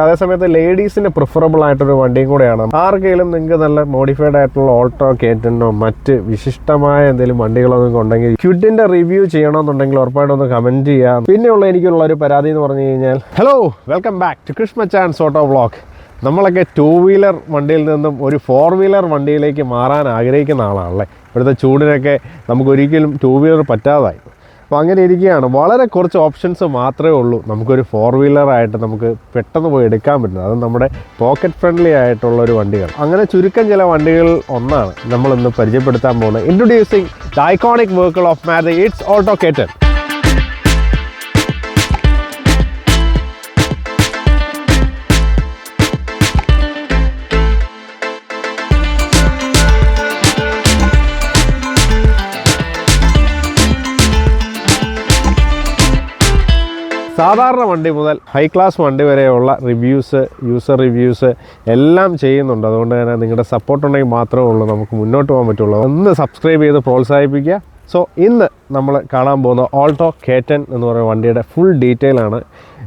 അതേസമയത്ത് ലേഡീസിന് പ്രിഫറബിൾ ആയിട്ടൊരു വണ്ടിയും കൂടെയാണ്. ആർക്കെങ്കിലും നിങ്ങൾക്ക് നല്ല മോഡിഫൈഡ് ആയിട്ടുള്ള ഓൾട്ടോ കേറ്റനോ മറ്റ് വിശിഷ്ടമായ എന്തെങ്കിലും വണ്ടികളോ നിങ്ങൾക്ക് ഉണ്ടെങ്കിൽ ക്യുഡിന്റെ റിവ്യൂ ചെയ്യണമെന്നുണ്ടെങ്കിൽ ഉറപ്പായിട്ടും ഒന്ന് കമന്റ് ചെയ്യാം. പിന്നെയുള്ള എനിക്കുള്ള ഒരു പരാതി എന്ന് പറഞ്ഞു കഴിഞ്ഞാൽ hello welcome back to Krishna Chan's auto blog നമ്മളൊക്കെ ടൂ വീലർ വണ്ടിയിൽ നിന്നും ഒരു ഫോർ വീലർ വണ്ടിയിലേക്ക് മാറാൻ ആഗ്രഹിക്കുന്ന ആളാണല്ലേ? ഇവിടുത്തെ ചൂടിനൊക്കെ നമുക്ക് ഒരിക്കലും ടൂ വീലർ പറ്റാതായി. അപ്പോൾ അങ്ങനെ ഇരിക്കുകയാണ്. വളരെ കുറച്ച് ഓപ്ഷൻസ് മാത്രമേ ഉള്ളൂ. നമുക്കൊരു ഫോർ വീലറായിട്ട് നമുക്ക് പെട്ടെന്ന് പോയി എടുക്കാൻ പറ്റുന്നത്. അത് നമ്മുടെ പോക്കറ്റ് ഫ്രണ്ട്ലി ആയിട്ടുള്ള ഒരു വണ്ടികൾ. അങ്ങനെ ചുരുക്കം ചില വണ്ടികൾ ഒന്നാണ്. നമ്മളിന്ന് പരിചയപ്പെടുത്താൻ പോകുന്നത്. Introducing the iconic vehicle of മാത് ഇറ്റ്സ് ഓട്ടോ കേറ്റൻ സാധാരണ വണ്ടി മുതൽ ഹൈ ക്ലാസ് വണ്ടി വരെയുള്ള റിവ്യൂസ് യൂസർ റിവ്യൂസ് എല്ലാം ചെയ്യുന്നുണ്ട്. അതുകൊണ്ട് തന്നെ നിങ്ങളുടെ സപ്പോർട്ട് ഉണ്ടെങ്കിൽ മാത്രമേ ഉള്ളൂ. നമുക്ക് മുന്നോട്ട് പോകാൻ പറ്റുള്ളൂ. ഒന്ന് സബ്സ്ക്രൈബ് ചെയ്ത് പ്രോത്സാഹിപ്പിക്കുക. സോ ഇന്ന് നമ്മൾ കാണാൻ പോകുന്ന ഓൾട്ടോ കേറ്റൻ എന്ന് പറയുന്ന വണ്ടിയുടെ ഫുൾ ഡീറ്റെയിൽ ആണ്.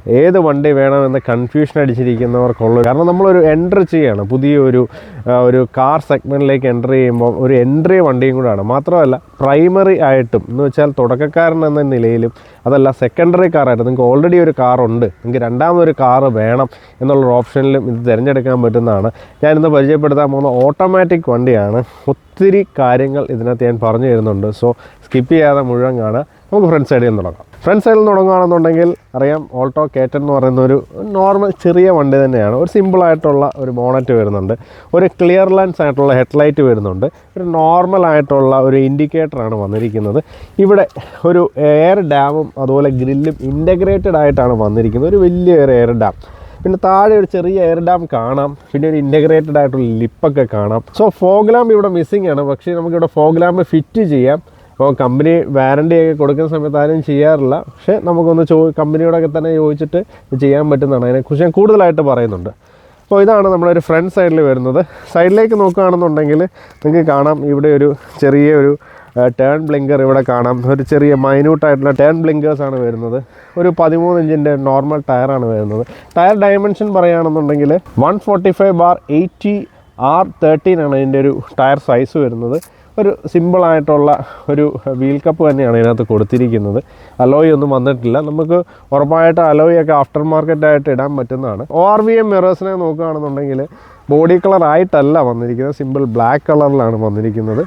ഏത് വണ്ടി വേണമെന്ന് കൺഫ്യൂഷൻ അടിച്ചിരിക്കുന്നവർക്കുള്ള കാരണം നമ്മളൊരു എൻട്രി ചെയ്യാണ്. പുതിയൊരു ആ, ഒരു കാർ സെഗ്മെന്റിലേക്ക് എന്റർ ചെയ്യുമ്പോൾ ഒരു എൻട്രി വണ്ടിയും കൂടാണ്. മാത്രമല്ല പ്രൈമറി ആയിട്ടും എന്ന് വെച്ചാൽ തുടക്കക്കാരൻ എന്ന നിലയിലും അതല്ല സെക്കൻഡറി കാറായിട്ട് നിങ്ങൾക്ക് ഓൾറെഡി ഒരു കാറുണ്ട് നിങ്ങൾക്ക് രണ്ടാമതൊരു കാറ് വേണം എന്നുള്ള ഓപ്ഷനിലും ഇത് തിരഞ്ഞെടുക്കാൻ പറ്റുന്നതാണ്. ഞാനിന്ന് പരിചയപ്പെടുത്താൻ പോകുന്ന ഓട്ടോമാറ്റിക് വണ്ടിയാണ്. ഒത്തിരി കാര്യങ്ങൾ ഇതിനകത്ത് ഞാൻ പറഞ്ഞു തരുന്നുണ്ട്. സോ സ്കിപ്പ് ചെയ്യാതെ മുഴുവൻ കാണുക. നമുക്ക് ഫ്രണ്ട് സൈഡിൽ നിന്ന് തുടങ്ങാം. ഫ്രണ്ട് സൈഡിൽ നിന്ന് തുടങ്ങുകയാണെന്നുണ്ടെങ്കിൽ അറിയാം ഓൾട്ടോ കേറ്റൻ എന്ന് പറയുന്ന ഒരു നോർമൽ ചെറിയ വണ്ടി തന്നെയാണ്. ഒരു സിമ്പിളായിട്ടുള്ള ഒരു ബോണറ്റ് വരുന്നുണ്ട്. ഒരു ക്ലിയർ ലെൻസ് ആയിട്ടുള്ള ഹെഡ്ലൈറ്റ് വരുന്നുണ്ട്. ഒരു നോർമൽ ആയിട്ടുള്ള ഒരു ഇൻഡിക്കേറ്ററാണ് വന്നിരിക്കുന്നത്. ഇവിടെ ഒരു എയർ ഡാമും അതുപോലെ ഗ്രില്ലും ഇന്റഗ്രേറ്റഡ് ആയിട്ടാണ് വന്നിരിക്കുന്നത്. ഒരു വലിയ ഒരു എയർ ഡാം പിന്നെ താഴെ ഒരു ചെറിയ എയർ ഡാം കാണാം. പിന്നെ ഒരു ഇന്റഗ്രേറ്റഡ് ആയിട്ടുള്ള ലിപ്പൊക്കെ കാണാം. സോ ഫോഗ് ലാമ്പ് ഇവിടെ മിസ്സിംഗ് ആണ്. പക്ഷേ നമുക്കിവിടെ ഫോഗ് ലാമ്പ് ഫിറ്റ് ചെയ്യാം. അപ്പോൾ കമ്പനി വാറണ്ടി ഒക്കെ കൊടുക്കുന്ന സമയത്ത് ആരും ചെയ്യാറില്ല. പക്ഷേ നമുക്കൊന്ന് ചോ കമ്പനിയോടൊക്കെ തന്നെ ചോദിച്ചിട്ട് ചെയ്യാൻ പറ്റുന്നതാണ്. അതിനെക്കുറിച്ച് ഞാൻ കൂടുതലായിട്ട് പറയുന്നുണ്ട്. അപ്പോൾ ഇതാണ് നമ്മളൊരു ഫ്രണ്ട് സൈഡിൽ വരുന്നത്. സൈഡിലേക്ക് നോക്കുകയാണെന്നുണ്ടെങ്കിൽ നിങ്ങൾക്ക് കാണാം. ഇവിടെ ഒരു ചെറിയ ഒരു ടേൺ ബ്ലിങ്കർ ഇവിടെ കാണാം. ഒരു ചെറിയ മൈന്യൂട്ടായിട്ടുള്ള ടേൺ ബ്ലിങ്കേഴ്സ് ആണ് വരുന്നത്. ഒരു പതിമൂന്ന് ഇഞ്ചിന്റെ നോർമൽ ടയറാണ് വരുന്നത്. ടയർ ഡയമെൻഷൻ പറയുകയാണെന്നുണ്ടെങ്കിൽ one forty five bar eighty R thirteen ആണ് ഇതിന്റെ ഒരു ടയർ സൈസ് വരുന്നത്. ഒരു സിമ്പിളായിട്ടുള്ള ഒരു വീൽ കപ്പ് തന്നെയാണ് ഇതിനകത്ത് കൊടുത്തിരിക്കുന്നത്. അലോയ് ഒന്നും വന്നിട്ടില്ല. നമുക്ക് ഉറപ്പായിട്ട് അലോയ് ഒക്കെ ആഫ്റ്റർ മാർക്കറ്റായിട്ട് ഇടാൻ പറ്റുന്നതാണ്. ഒ ആർ വി എം മിറേഴ്സിനെ നോക്കുകയാണെന്നുണ്ടെങ്കിൽ ബോഡി കളർ ആയിട്ടല്ല വന്നിരിക്കുന്നത്. സിമ്പിൾ ബ്ലാക്ക് കളറിലാണ് വന്നിരിക്കുന്നത്.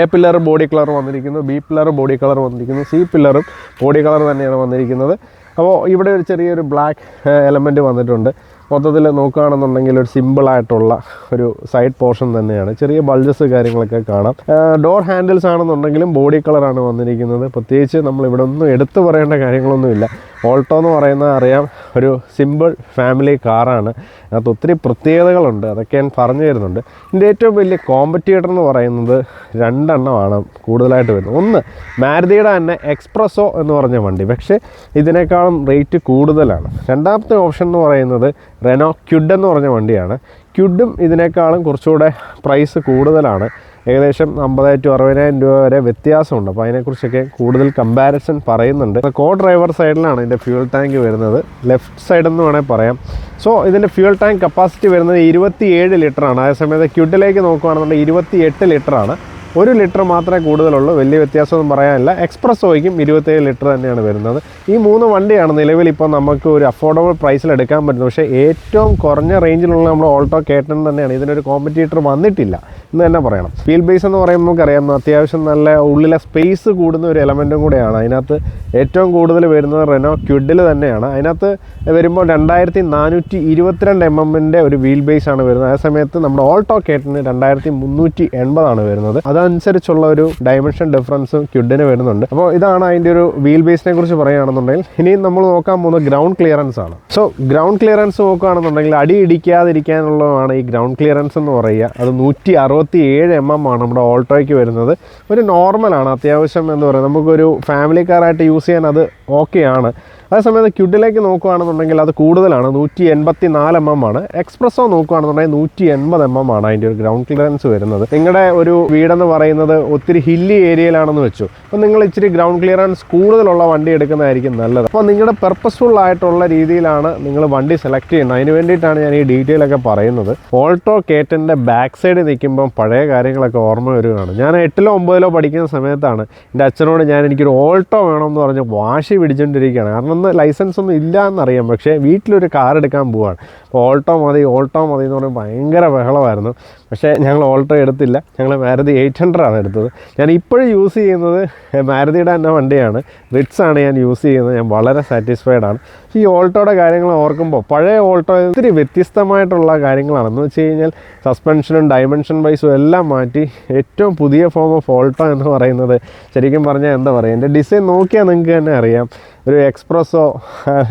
എ പില്ലർ ബോഡി കളർ വന്നിരിക്കുന്നു. ബി പില്ലർ ബോഡി കളർ വന്നിരിക്കുന്നു. സി പില്ലറും ബോഡി കളർ തന്നെയാണ് വന്നിരിക്കുന്നത്. അപ്പോൾ ഇവിടെ ഒരു ചെറിയൊരു ബ്ലാക്ക് എലമെന്റ് വന്നിട്ടുണ്ട്. മൊത്തത്തിൽ നോക്കുകയാണെന്നുണ്ടെങ്കിൽ ഒരു സിമ്പിളായിട്ടുള്ള ഒരു സൈഡ് പോർഷൻ തന്നെയാണ്. ചെറിയ ബൾജസ് കാര്യങ്ങളൊക്കെ കാണാം. ഡോർ ഹാൻഡിൽസ് ആണെന്നുണ്ടെങ്കിലും ബോഡി കളറാണ് വന്നിരിക്കുന്നത്. പ്രത്യേകിച്ച് നമ്മൾ ഇവിടെ ഒന്നും എടുത്തു പറയേണ്ട കാര്യങ്ങളൊന്നുമില്ല. ഓൾട്ടോ എന്ന് പറയുന്നത് അറിയാം ഒരു സിമ്പിൾ ഫാമിലി കാറാണ് അതിനകത്ത് ഒത്തിരി പ്രത്യേകതകളുണ്ട് അതൊക്കെ ഞാൻ പറഞ്ഞു തരുന്നുണ്ട്. ഇതിന്റെ ഏറ്റവും വലിയ കോമ്പറ്റീറ്റർ എന്ന് പറയുന്നത് രണ്ടെണ്ണമാണ് കൂടുതലായിട്ട് വരുന്നത്. ഒന്ന് മാരുതിയുടെ തന്നെ എക്സ്പ്രസോ എന്ന് പറഞ്ഞ വണ്ടി. പക്ഷേ ഇതിനേക്കാളും റേറ്റ് കൂടുതലാണ്. രണ്ടാമത്തെ ഓപ്ഷൻ എന്ന് പറയുന്നത് റെനോ ക്യുഡ് എന്ന് പറഞ്ഞ വണ്ടിയാണ്. ക്യുഡും ഇതിനേക്കാളും കുറച്ചുകൂടെ പ്രൈസ് കൂടുതലാണ്. ഏകദേശം അമ്പതായിരം ടു അറുപതിനായിരം രൂപ വരെ വ്യത്യാസമുണ്ട്. അപ്പോൾ അതിനെക്കുറിച്ചൊക്കെ കൂടുതൽ കമ്പാരിസൺ പറയുന്നുണ്ട്. കോ ഡ്രൈവർ സൈഡിലാണ് ഇതിന്റെ ഫ്യൂൽ ടാങ്ക് വരുന്നത്. ലെഫ്റ്റ് സൈഡ് എന്ന് വേണേൽ പറയാം. സോ ഇതിന്റെ ഫ്യൂൽ ടാങ്ക് കപ്പാസിറ്റി വരുന്നത് ഇരുപത്തി ഏഴ് ലിറ്ററാണ്. അതേസമയത്ത് ക്യുഡിലേക്ക് നോക്കുകയാണെന്നുണ്ടെങ്കിൽ ഇരുപത്തി എട്ട് ലിറ്ററാണ്. ഒരു ലിറ്റർ മാത്രമേ കൂടുതലുള്ളൂ. വലിയ വ്യത്യാസമൊന്നും പറയാനില്ല. എക്സ്പ്രസ് എക്സ്പ്രസോയ്ക്കും ഇരുപത്തേഴ് ലിറ്റർ തന്നെയാണ് വരുന്നത്. ഈ മൂന്ന് വണ്ടിയാണ് നിലവിൽ ഇപ്പോൾ നമുക്ക് ഒരു അഫോർഡബിൾ പ്രൈസിൽ എടുക്കാൻ പറ്റുന്നത്. പക്ഷേ ഏറ്റവും കുറഞ്ഞ റേഞ്ചിലുള്ള നമ്മുടെ ഓൾട്ടോ കേട്ടൺ തന്നെയാണ്. ഇതിനൊരു കോമ്പറ്റീറ്റർ വന്നിട്ടില്ല. എന്ന് തന്നെ പറയണം. ഫീൽ ബേസ് എന്ന് പറയുമ്പോൾ നമുക്കറിയാം അത്യാവശ്യം നല്ല ഉള്ളിലെ സ്പേസ് കൂടുന്ന ഒരു എലമെന്റും കൂടെയാണ്. അതിനകത്ത് ഏറ്റവും കൂടുതൽ വരുന്നത് റെനോ ക്യുഡിൽ തന്നെയാണ്. അതിനകത്ത് വരുമ്പോൾ രണ്ടായിരത്തി നാനൂറ്റി ഇരുപത്തിരണ്ട് എം എമ്മിന്റെ ഒരു വീൽ ബേസ് ആണ് വരുന്നത്. ആ സമയത്ത് നമ്മുടെ ഓൾട്ടോ കേട്ടിന് രണ്ടായിരത്തി മുന്നൂറ്റി എൺപതാണ് വരുന്നത് അതനുസരിച്ചുള്ള ഒരു ഡയമെൻഷൻ ഡിഫറൻസും ക്യുഡിന് വരുന്നുണ്ട്. അപ്പോൾ ഇതാണ് അതിന്റെ ഒരു വീൽ ബേസിനെ കുറിച്ച് പറയുകയാണെന്നുണ്ടെങ്കിൽ ഇനിയും നമ്മൾ നോക്കാൻ പോകുന്നത് ഗ്രൗണ്ട് ക്ലിയറൻസ് ആണ്. സോ ഗ്രൗണ്ട് ക്ലിയറൻസ് നോക്കുകയാണെന്നുണ്ടെങ്കിൽ അടി ഇടിക്കാതിരിക്കാനുള്ളതാണ് ഈ ഗ്രൗണ്ട് ക്ലിയറൻസ് എന്ന് പറയുക. അത് നൂറ്റി അറുപത്തി ഏഴ് എം എം ആണ് നമ്മുടെ ഓൾട്ടോയ്ക്ക് വരുന്നത്. ഒരു നോർമലാണ് അത്യാവശ്യം എന്ന് പറയുന്നത് നമുക്കൊരു ഫാമിലി കാറായിട്ട് യൂസ് ചെയ്യാൻ അത് ഓക്കെയാണ് അതേസമയത്ത് ക്യുഡിലേക്ക് നോക്കുകയാണെന്നുണ്ടെങ്കിൽ അത് കൂടുതലാണ്. നൂറ്റി എൺപത്തി നാല് എം എം ആണ്. എക്സ്പ്രസോ നോക്കുകയാണെന്നുണ്ടെങ്കിൽ നൂറ്റി എൺപത് എം എം ആണ് അതിന്റെ ഒരു ഗ്രൗണ്ട് ക്ലിയറൻസ് വരുന്നത്. നിങ്ങളുടെ ഒരു വീടെന്ന് പറയുന്നത് ഒത്തിരി ഹില്ലി ഏരിയയിലാണെന്ന് വെച്ചു. അപ്പോൾ നിങ്ങൾ ഇച്ചിരി ഗ്രൗണ്ട് ക്ലിയറൻസ് കൂടുതലുള്ള വണ്ടി എടുക്കുന്നതായിരിക്കും നല്ലത്. അപ്പോൾ നിങ്ങളുടെ പെർപ്പസ്ഫുൾ ആയിട്ടുള്ള രീതിയിലാണ് നിങ്ങൾ വണ്ടി സെലക്ട് ചെയ്യുന്നത്. അതിന് വേണ്ടിയിട്ടാണ് ഞാൻ ഈ ഡീറ്റെയിൽ ഒക്കെ പറയുന്നത്. ഓൾട്ടോ കേറ്റന്റെ ബാക്ക് സൈഡ് നിൽക്കുമ്പം പഴയ കാര്യങ്ങളൊക്കെ ഓർമ്മ വരികയാണ്. ഞാൻ എട്ടിലോ ഒമ്പതിലോ പഠിക്കുന്ന സമയത്താണ് എന്റെ അച്ഛനോട് ഞാൻ എനിക്കൊരു ഓൾട്ടോ വേണമെന്ന് പറഞ്ഞ് വാശി പിടിച്ചുകൊണ്ടിരിക്കുകയാണ് കാരണം ഒന്ന് ലൈസൻസ് ഒന്നും ഇല്ല എന്നറിയാം പക്ഷേ വീട്ടിലൊരു കാർ എടുക്കാൻ പോവാണ്. ഓൾട്ടോ മതി ഓൾട്ടോ മതി എന്ന് പറയുമ്പോൾ ഭയങ്കര ബഹളമായിരുന്നു. പക്ഷേ ഞങ്ങൾ ഓൾട്ടോ എടുത്തില്ല. ഞങ്ങൾ മാരുതി എയ്റ്റ് ഹൺഡ്രഡാണ് എടുത്തത്. ഞാൻ ഇപ്പോഴും യൂസ് ചെയ്യുന്നത് മാരുതിയുടെ തന്നെ വണ്ടിയാണ്. റിറ്റ്സ് ആണ് ഞാൻ യൂസ് ചെയ്യുന്നത്. ഞാൻ വളരെ സാറ്റിസ്ഫൈഡ് ആണ്. ഈ ഓൾട്ടോയുടെ കാര്യങ്ങൾ ഓർക്കുമ്പോൾ പഴയ ഓൾട്ടോ ഒത്തിരി വ്യത്യസ്തമായിട്ടുള്ള കാര്യങ്ങളാണ്. എന്ന് വെച്ച് കഴിഞ്ഞാൽ സസ്പെൻഷനും ഡൈമെൻഷൻ വൈസും എല്ലാം മാറ്റി ഏറ്റവും പുതിയ ഫോം ഓഫ് ഓൾട്ടോ എന്ന് പറയുന്നത് ശരിക്കും പറഞ്ഞാൽ എന്താ പറയുക? എന്റെ ഡിസൈൻ നോക്കിയാൽ നിങ്ങൾക്ക് തന്നെ അറിയാം. ഒരു എക്സ്പ്രസ്സോ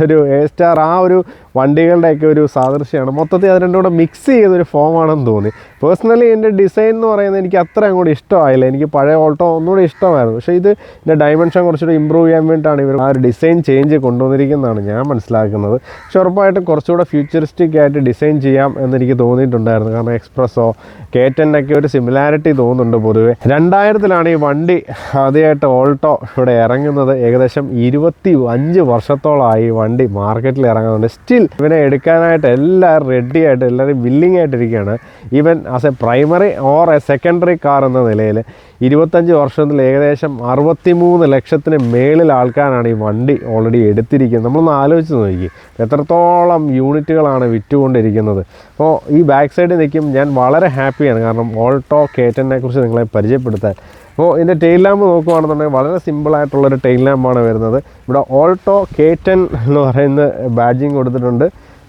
ഒരു എ സ്റ്റാർ ആ ഒരു വണ്ടികളുടെയൊക്കെ ഒരു സാദൃശ്യമാണ്. മൊത്തത്തിൽ അത് രണ്ടും കൂടെ മിക്സ് ചെയ്തൊരു ഫോമാണെന്ന് തോന്നി. പേഴ്സണലി എന്റെ ഡിസൈൻ എന്ന് പറയുന്നത് എനിക്ക് അത്ര അങ്ങോട്ട് ഇഷ്ടമായില്ല. എനിക്ക് പഴയ ഓൾട്ടോ ഒന്നുകൂടി ഇഷ്ടമായിരുന്നു. പക്ഷേ ഇത് ഇതിന്റെ ഡയമെൻഷൻ കുറച്ചുകൂടി ഇമ്പ്രൂവ് ചെയ്യാൻ വേണ്ടിയിട്ടാണ് ഇവർ ആ ഒരു ഡിസൈൻ ചേഞ്ച് കൊണ്ടുവന്നിരിക്കുന്നതാണ് ഞാൻ മനസ്സിലാക്കുന്നത്. പക്ഷെ ഉറപ്പായിട്ടും കുറച്ചുകൂടെ ഫ്യൂച്ചറിസ്റ്റിക് ആയിട്ട് ഡിസൈൻ ചെയ്യാം എന്നെനിക്ക് തോന്നിയിട്ടുണ്ടായിരുന്നു. കാരണം എക്സ്പ്രസ്സോ കേറ്റനൊക്കെ ഒരു സിമിലാരിറ്റി തോന്നുന്നുണ്ട് പൊതുവെ. രണ്ടായിരത്തിലാണ് ഈ വണ്ടി ആദ്യമായിട്ട് ഓൾട്ടോ ഇവിടെ ഇറങ്ങുന്നത്. ഏകദേശം ഇരുപത്തി അഞ്ച് വർഷത്തോളമായി വണ്ടി മാർക്കറ്റിൽ ഇറങ്ങുന്നുണ്ട്. സ്റ്റിൽ ഇവനെ എടുക്കാനായിട്ട് എല്ലാവരും റെഡി ആയിട്ട് എല്ലാവരും willing ആയിട്ടിരിക്കുകയാണ്. Even as a primary or a secondary car എന്ന നിലയിൽ ഇരുപത്തഞ്ച് വർഷത്തിൽ ഏകദേശം അറുപത്തിമൂന്ന് ലക്ഷത്തിന് മേളിൽ ആൾക്കാരാണ് ഈ വണ്ടി ഓൾറെഡി എടുത്തിരിക്കുന്നത്. നമ്മളൊന്ന് ആലോചിച്ച് നോക്കി. എത്രത്തോളം യൂണിറ്റുകളാണ് വിറ്റുകൊണ്ടിരിക്കുന്നത്. അപ്പോൾ ഈ ബാക്ക് സൈഡിൽ നിൽക്കും. ഞാൻ വളരെ ഹാപ്പിയാണ് കാരണം ഓൾട്ടോ കേറ്റനെ കുറിച്ച് നിങ്ങളെ പരിചയപ്പെടുത്താൻ. അപ്പോൾ ഇതിന്റെ ടെയിൽ ലാമ്പ് നോക്കുകയാണെന്നുണ്ടെങ്കിൽ വളരെ സിമ്പിളായിട്ടുള്ളൊരു ടെയിൽ ലാമ്പാണ് വരുന്നത്. ഇവിടെ ഓൾട്ടോ കേറ്റൻ എന്ന് പറയുന്ന ബാഡ്ജിങ് കൊടുത്തിട്ടുണ്ട്.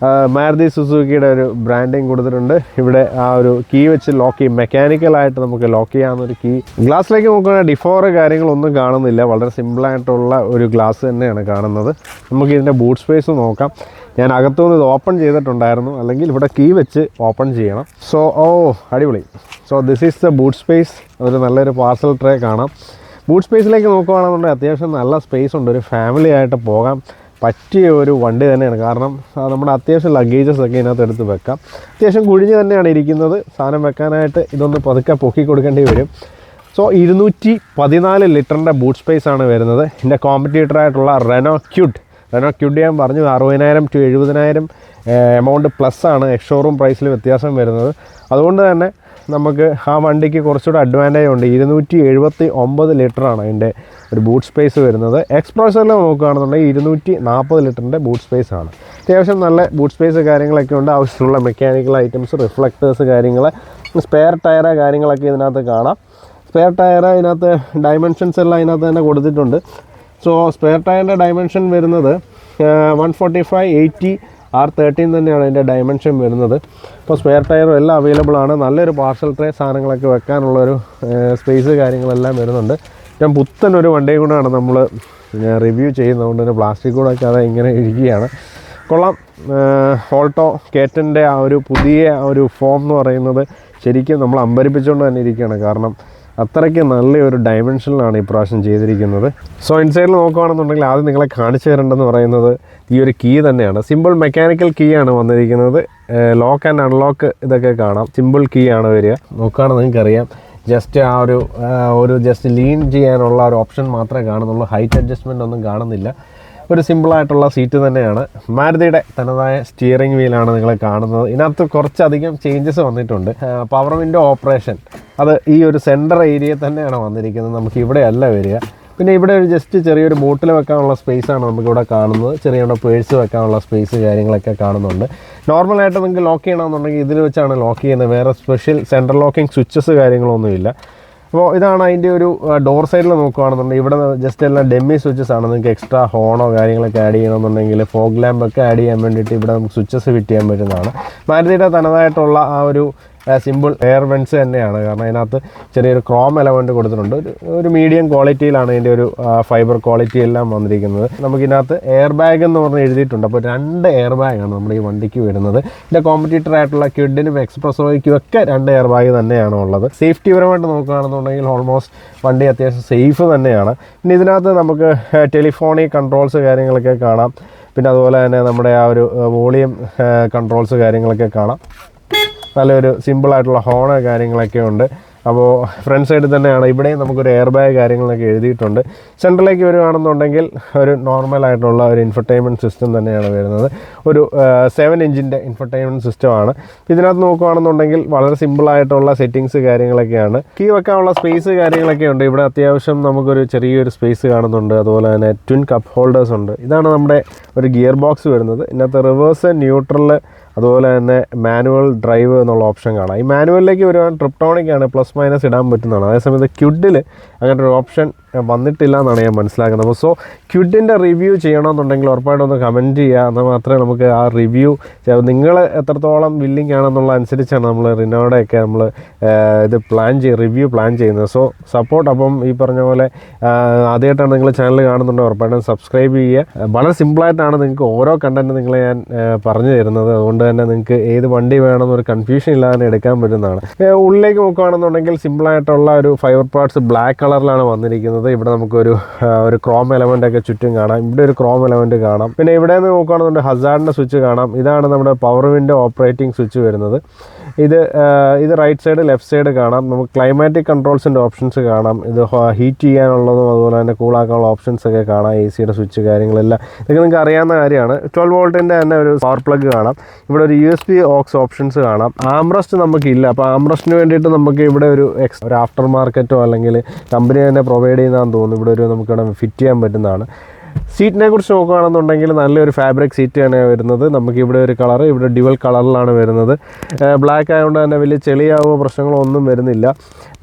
ആ, മാരുതി സുസുക്കിയുടെ ഒരു ബ്രാൻഡിങ് കൊടുത്തിട്ടുണ്ട്. ഇവിടെ ആ ഒരു കീ വെച്ച് ലോക്ക് ചെയ്യും മെക്കാനിക്കലായിട്ട് നമുക്ക് ലോക്ക് ചെയ്യാവുന്ന ഒരു കീ ഗ്ലാസ്സിലേക്ക് നോക്കുകയാണെങ്കിൽ ഡിഫോറ് കാര്യങ്ങളൊന്നും കാണുന്നില്ല. വളരെ സിമ്പിളായിട്ടുള്ള ഒരു ഗ്ലാസ് തന്നെയാണ് കാണുന്നത്. നമുക്ക് ഇതിന്റെ ബൂട്ട് സ്പേസ് നോക്കാം. ഞാൻ അകത്തുനിന്ന് ഇത് ഓപ്പൺ ചെയ്തിട്ടുണ്ടായിരുന്നു. അല്ലെങ്കിൽ ഇവിടെ കീ വെച്ച് ഓപ്പൺ ചെയ്യണം. സോ ഓ അടിപൊളി. So this is the boot space അതൊരു നല്ലൊരു പാർസൽ ട്രേ കാണാം. ബൂട്ട് സ്പേസിലേക്ക് നോക്കുകയാണെന്നുണ്ടെങ്കിൽ അത്യാവശ്യം നല്ല സ്പേസ് ഉണ്ട്. ഒരു ഫാമിലി ആയിട്ട് പോകാം. പറ്റിയ ഒരു വണ്ടി തന്നെയാണ്. കാരണം നമ്മുടെ അത്യാവശ്യം ലഗേജസ് ഒക്കെ ഇതിനകത്ത് എടുത്ത് വെക്കാം. അത്യാവശ്യം കുഴിഞ്ഞ് തന്നെയാണ് ഇരിക്കുന്നത്. സാധനം വെക്കാനായിട്ട് ഇതൊന്ന് പതുക്കെ പൊക്കി കൊടുക്കേണ്ടി വരും. സോ ഇരുന്നൂറ്റി പതിനാല് ലിറ്ററിന്റെ ബൂട്ട് സ്പേസ് ആണ് വരുന്നത്. എന്റെ കോമ്പറ്റീറ്റർ ആയിട്ടുള്ള റെനോ ക്യൂട്ട് റെനോ ക്യൂട്ട് ഞാൻ പറഞ്ഞു അറുപതിനായിരം ടു എഴുപതിനായിരം എമൗണ്ട് പ്ലസ് ആണ്. എക്സ് ഷോറൂം പ്രൈസിൽ വ്യത്യാസം വരുന്നത്. അതുകൊണ്ട് തന്നെ നമുക്ക് ആ വണ്ടിക്ക് കുറച്ചുകൂടെ അഡ്വാന്റേജ് ഉണ്ട്. ഇരുന്നൂറ്റി എഴുപത്തി ഒമ്പത് ലിറ്ററാണ് അതിന്റെ ഒരു ബൂട്ട് സ്പേസ് വരുന്നത്. എക്സ്പ്രോസറിൽ നോക്കുകയാണെന്നുണ്ടെങ്കിൽ ഇരുന്നൂറ്റി നാൽപ്പത് ലിറ്ററിന്റെ ബൂട്ട് സ്പേസ് ആണ്. അത്യാവശ്യം നല്ല ബൂട്ട് സ്പേസ് കാര്യങ്ങളൊക്കെ ഉണ്ട്. ആവശ്യമുള്ള മെക്കാനിക്കൽ ഐറ്റംസ് റിഫ്ലക്ടേഴ്സ് കാര്യങ്ങൾ സ്പെയർ ടയർ കാര്യങ്ങളൊക്കെ ഇതിനകത്ത് കാണാം. സ്പെയർ ടയർ ഇതിനകത്ത് ഡയമെൻഷൻസ് എല്ലാം ഇതിനകത്ത് തന്നെ കൊടുത്തിട്ടുണ്ട്. സോ സ്പെയർ ടയറിന്റെ ഡയമെൻഷൻ വരുന്നത് one forty five eighty R thirteen തന്നെയാണ് അതിന്റെ ഡയമെൻഷൻ വരുന്നത്. അപ്പോൾ സ്പെയർ ടയറും എല്ലാം അവൈലബിൾ ആണ്. നല്ലൊരു പാർസൽ ട്രേ സാധനങ്ങളൊക്കെ വെക്കാനുള്ളൊരു സ്പേസ് കാര്യങ്ങളെല്ലാം വരുന്നുണ്ട്. ഞാൻ പുത്തൻ ഒരു വണ്ടിയും കൂടെയാണ് നമ്മൾ റിവ്യൂ ചെയ്യുന്നതുകൊണ്ട് തന്നെ പ്ലാസ്റ്റിക് കൂടൊക്കെ അത് ഇങ്ങനെ ഇരിക്കുകയാണ്. കൊള്ളാം. ഓൾട്ടോ കേറ്റന്റെ ആ ഒരു പുതിയ ഒരു ഫോം എന്ന് പറയുന്നത് ശരിക്കും നമ്മൾ അമ്പരിപ്പിച്ചുകൊണ്ട് തന്നെ ഇരിക്കുകയാണ്. കാരണം അത്രയ്ക്ക് നല്ലൊരു ഡയമെൻഷനിലാണ് ഈ പ്രാവശ്യം ചെയ്തിരിക്കുന്നത്. സോ ഇൻസൈഡിൽ നോക്കുകയാണെന്നുണ്ടെങ്കിൽ ആദ്യം നിങ്ങളെ കാണിച്ചു തരേണ്ടതെന്ന് പറയുന്നത് ഈ ഒരു കീ തന്നെയാണ്. സിമ്പിൾ മെക്കാനിക്കൽ കീ ആണ് വന്നിരിക്കുന്നത്. ലോക്ക് ആൻഡ് അൺലോക്ക് ഇതൊക്കെ കാണാം. സിമ്പിൾ കീ ആണ് വരിക. നോക്കുകയാണെന്ന് നിങ്ങൾക്കറിയാം. ജസ്റ്റ് ആ ഒരു ഒരു ജസ്റ്റ് ലീൻ ചെയ്യാനുള്ള ഒരു ഓപ്ഷൻ മാത്രമേ കാണുന്നുള്ളൂ. ഹൈറ്റ് അഡ്ജസ്റ്റ്മെന്റ് ഒന്നും കാണുന്നില്ല. ഒരു സിമ്പിളായിട്ടുള്ള സീറ്റ് തന്നെയാണ്. മാരുതിയുടെ തനതായ സ്റ്റിയറിംഗ് വീലാണ് നിങ്ങൾ കാണുന്നത്. ഇതിനകത്ത് കുറച്ചധികം ചേഞ്ചസ് വന്നിട്ടുണ്ട്. പവർ വിൻഡോ ഓപ്പറേഷൻ അത് ഈ ഒരു സെന്റർ ഏരിയയിൽ തന്നെയാണ് വന്നിരിക്കുന്നത്. നമുക്ക് ഇവിടെയല്ല വരിക. പിന്നെ ഇവിടെ ഒരു ജസ്റ്റ് ചെറിയൊരു ബോട്ടിൽ വെക്കാനുള്ള സ്പേസ് ആണ് നമുക്കിവിടെ കാണുന്നത്. ചെറിയ പേഴ്സ് വെക്കാനുള്ള സ്പേസ് കാര്യങ്ങളൊക്കെ കാണുന്നുണ്ട്. നോർമലായിട്ട് നിങ്ങൾക്ക് ലോക്ക് ചെയ്യണമെന്നുണ്ടെങ്കിൽ ഇതിൽ വെച്ചാണ് ലോക്ക് ചെയ്യുന്നത്. വേറെ സ്പെഷ്യൽ സെൻട്രൽ ലോക്കിംഗ് സ്വിച്ചസ് കാര്യങ്ങളൊന്നുമില്ല. അപ്പോൾ ഇതാണ് അതിന്റെ ഒരു ഡോർ സൈഡിൽ നോക്കുകയാണെന്നുണ്ടെങ്കിൽ ഇവിടെ ജസ്റ്റ് എല്ലാം ഡെമ്മി സ്വിച്ചസ് ആണ്. നിങ്ങൾക്ക് എക്സ്ട്രാ ഹോണോ കാര്യങ്ങളൊക്കെ ആഡ് ചെയ്യണമെന്നുണ്ടെങ്കിൽ ഫോഗ് ലാമ്പൊക്കെ ആഡ് ചെയ്യാൻ വേണ്ടിയിട്ട് ഇവിടെ നമുക്ക് സ്വിച്ചസ് ഫിറ്റ് ചെയ്യാൻ പറ്റുന്നതാണ്. മാരുതിയുടെ തനതായിട്ടുള്ള ആ ഒരു സിമ്പിൾ എയർ വെൻസ് തന്നെയാണ്. കാരണം അതിനകത്ത് ചെറിയൊരു ക്രോം എലമെന്റ് കൊടുത്തിട്ടുണ്ട്. ഒരു ഒരു മീഡിയം ക്വാളിറ്റിയിലാണ് ഇതിന്റെ ഒരു ഫൈബർ ക്വാളിറ്റി എല്ലാം വന്നിരിക്കുന്നത്. നമുക്കിതിനകത്ത് എയർ ബാഗ് എന്ന് പറഞ്ഞ് എഴുതിയിട്ടുണ്ട്. അപ്പോൾ രണ്ട് എയർ ബാഗാണ് നമ്മുടെ ഈ വണ്ടിക്ക് വരുന്നത്. ഇതിന്റെ കോമ്പറ്റീറ്റർ ആയിട്ടുള്ള കിഡിനും എക്സ്പ്രസോയ്ക്കും ഒക്കെ രണ്ട് എയർ ബാഗ് തന്നെയാണ് ഉള്ളത്. സേഫ്റ്റി പരമായിട്ട് നോക്കുകയാണെന്നുണ്ടെങ്കിൽ ഓൾമോസ്റ്റ് വണ്ടി അത്യാവശ്യം സേഫ് തന്നെയാണ്. പിന്നെ ഇതിനകത്ത് നമുക്ക് ടെലിഫോണിക് കൺട്രോൾസ് കാര്യങ്ങളൊക്കെ കാണാം. പിന്നെ അതുപോലെ തന്നെ നമ്മുടെ ആ ഒരു വോളിയം കൺട്രോൾസ് കാര്യങ്ങളൊക്കെ കാണാം. നല്ലൊരു സിമ്പിളായിട്ടുള്ള ഹോണ് കാര്യങ്ങളൊക്കെ ഉണ്ട്. അപ്പോൾ ഫ്രണ്ട് സൈഡിൽ തന്നെയാണ് ഇവിടെയും നമുക്കൊരു എയർ ബാഗ് കാര്യങ്ങളൊക്കെ എഴുതിയിട്ടുണ്ട്. സെൻട്രലേക്ക് വരുവാണെന്നുണ്ടെങ്കിൽ ഒരു നോർമൽ ആയിട്ടുള്ള ഒരു ഇൻഫർടൈൻമെന്റ് സിസ്റ്റം തന്നെയാണ് വരുന്നത്. ഒരു സെവൻ ഇഞ്ചിന്റെ ഇൻഫർടൈൻമെന്റ് സിസ്റ്റമാണ് ഇതിനകത്ത് നോക്കുകയാണെന്നുണ്ടെങ്കിൽ വളരെ സിമ്പിളായിട്ടുള്ള സെറ്റിങ്സ് കാര്യങ്ങളൊക്കെയാണ്. കീ വെക്കാനുള്ള സ്പേസ് കാര്യങ്ങളൊക്കെ ഉണ്ട്. ഇവിടെ അത്യാവശ്യം നമുക്കൊരു ചെറിയൊരു സ്പേസ് കാണുന്നുണ്ട്. അതുപോലെ തന്നെ ട്വിൻ കപ്പ് ഹോൾഡേഴ്സ് ഉണ്ട്. ഇതാണ് നമ്മുടെ ഒരു ഗിയർ ബോക്സ് വരുന്നത്. ഇതിനകത്ത് റിവേഴ്സ് ന്യൂട്രൽ അതുപോലെ തന്നെ മാനുവൽ ഡ്രൈവ് എന്നുള്ള ഓപ്ഷൻ കാണാം. ഈ മാനുവലിലേക്ക് വരുവാൻ ട്രിപ്ടോണിക് ആണ് പ്ലസ് മൈനസ് ഇടാൻ പറ്റുന്നതാണ്. അതേസമയത്ത് ക്യുഡിൽ അങ്ങനെ ഒരു ഓപ്ഷൻ വന്നിട്ടില്ല എന്നാണ് ഞാൻ മനസ്സിലാക്കുന്നത്. അപ്പോൾ സോ ക്യുഡിന്റെ റിവ്യൂ ചെയ്യണമെന്നുണ്ടെങ്കിൽ ഉറപ്പായിട്ടും ഒന്ന് കമന്റ് ചെയ്യുക. എന്നാൽ മാത്രമേ നമുക്ക് ആ റിവ്യൂ നിങ്ങൾ എത്രത്തോളം വില്ലിംഗ് ആണെന്നുള്ള അനുസരിച്ചാണ് നമ്മൾ റിനോഡയൊക്കെ നമ്മൾ ഇത് പ്ലാൻ ചെയ്ത് റിവ്യൂ പ്ലാൻ ചെയ്യുന്നത്. So support. അപ്പം ഈ പറഞ്ഞ പോലെ ആദ്യമായിട്ടാണ് നിങ്ങൾ ചാനൽ കാണുന്നുണ്ടെങ്കിൽ ഉറപ്പായിട്ടും സബ്സ്ക്രൈബ് ചെയ്യുക. വളരെ സിമ്പിളായിട്ടാണ് നിങ്ങൾക്ക് ഓരോ കണ്ടന്റ് നിങ്ങളെ ഞാൻ പറഞ്ഞു തരുന്നത്. അതുകൊണ്ട് തന്നെ നിങ്ങൾക്ക് ഏത് വണ്ടി വേണമെന്നൊരു കൺഫ്യൂഷൻ ഇല്ലാതെ എടുക്കാൻ പറ്റുന്നതാണ്. ഉള്ളിലേക്ക് നോക്കുകയാണെന്നുണ്ടെങ്കിൽ സിമ്പിളായിട്ടുള്ള ഒരു ഫൈബർ പാർട്സ് ബ്ലാക്ക് കളറിലാണ് വന്നിരിക്കുന്നത്. ഇവിടെ നമുക്കൊരു ഒരു ക്രോം എലമെന്റ് ഒക്കെ ചുറ്റും കാണാം. ഇവിടെ ഒരു ക്രോം എലമെന്റ് കാണാം. പിന്നെ ഇവിടെ നിന്ന് നോക്കുകയാണെന്നുണ്ടെങ്കിൽ ഹസാഡിന്റെ സ്വിച്ച് കാണാം. ഇതാണ് നമ്മുടെ പവർ വിൻഡോ ഓപ്പറേറ്റിംഗ് സ്വിച്ച് വരുന്നത്. ഇത് ഇത് റൈറ്റ് സൈഡ് ലെഫ്റ്റ് സൈഡ് കാണാം. നമുക്ക് ക്ലൈമാറ്റിക് കൺട്രോൾസിന്റെ ഓപ്ഷൻസ് കാണാം. ഇത് ഹീറ്റ് ചെയ്യാനുള്ളതും അതുപോലെ തന്നെ കൂളാക്കാനുള്ള ഓപ്ഷൻസ് ഒക്കെ കാണാം. എ സിയുടെ സ്വിച്ച് കാര്യങ്ങളെല്ലാം. ഇതൊക്കെ നിങ്ങൾക്ക് അറിയാവുന്ന കാര്യമാണ്. ട്വൽവ് വോൾട്ടിന്റെ തന്നെ ഒരു പവർ പ്ലഗ് കാണാം. ഇവിടെ ഒരു U S B aux options കാണാം. ആംറസ്റ്റ് നമുക്കില്ല. അപ്പോൾ ആംറസ്റ്റിന് വേണ്ടിയിട്ട് നമുക്ക് ഇവിടെ ഒരു എക്സ് ഒരു ആഫ്റ്റർ മാർക്കറ്റോ അല്ലെങ്കിൽ കമ്പനി തന്നെ പ്രൊവൈഡ് ചെയ്യുന്നതാണെന്ന് തോന്നുന്നു. ഇവിടെ ഒരു നമുക്ക് ഇവിടെ ഫിറ്റ് ചെയ്യാൻ പറ്റുന്നതാണ്. സീറ്റിനെ കുറിച്ച് നോക്കുകയാണെന്നുണ്ടെങ്കിൽ നല്ലൊരു ഫാബ്രിക് സീറ്റ് തന്നെയാണ് വരുന്നത്. നമുക്ക് ഇവിടെ ഒരു കളർ ഇവിടെ ഡ്യുവൽ കളറിലാണ് വരുന്നത്. ബ്ലാക്ക് ആയതുകൊണ്ട് തന്നെ വലിയ ചെളിയാവോ പ്രശ്നങ്ങളൊന്നും വരുന്നില്ല.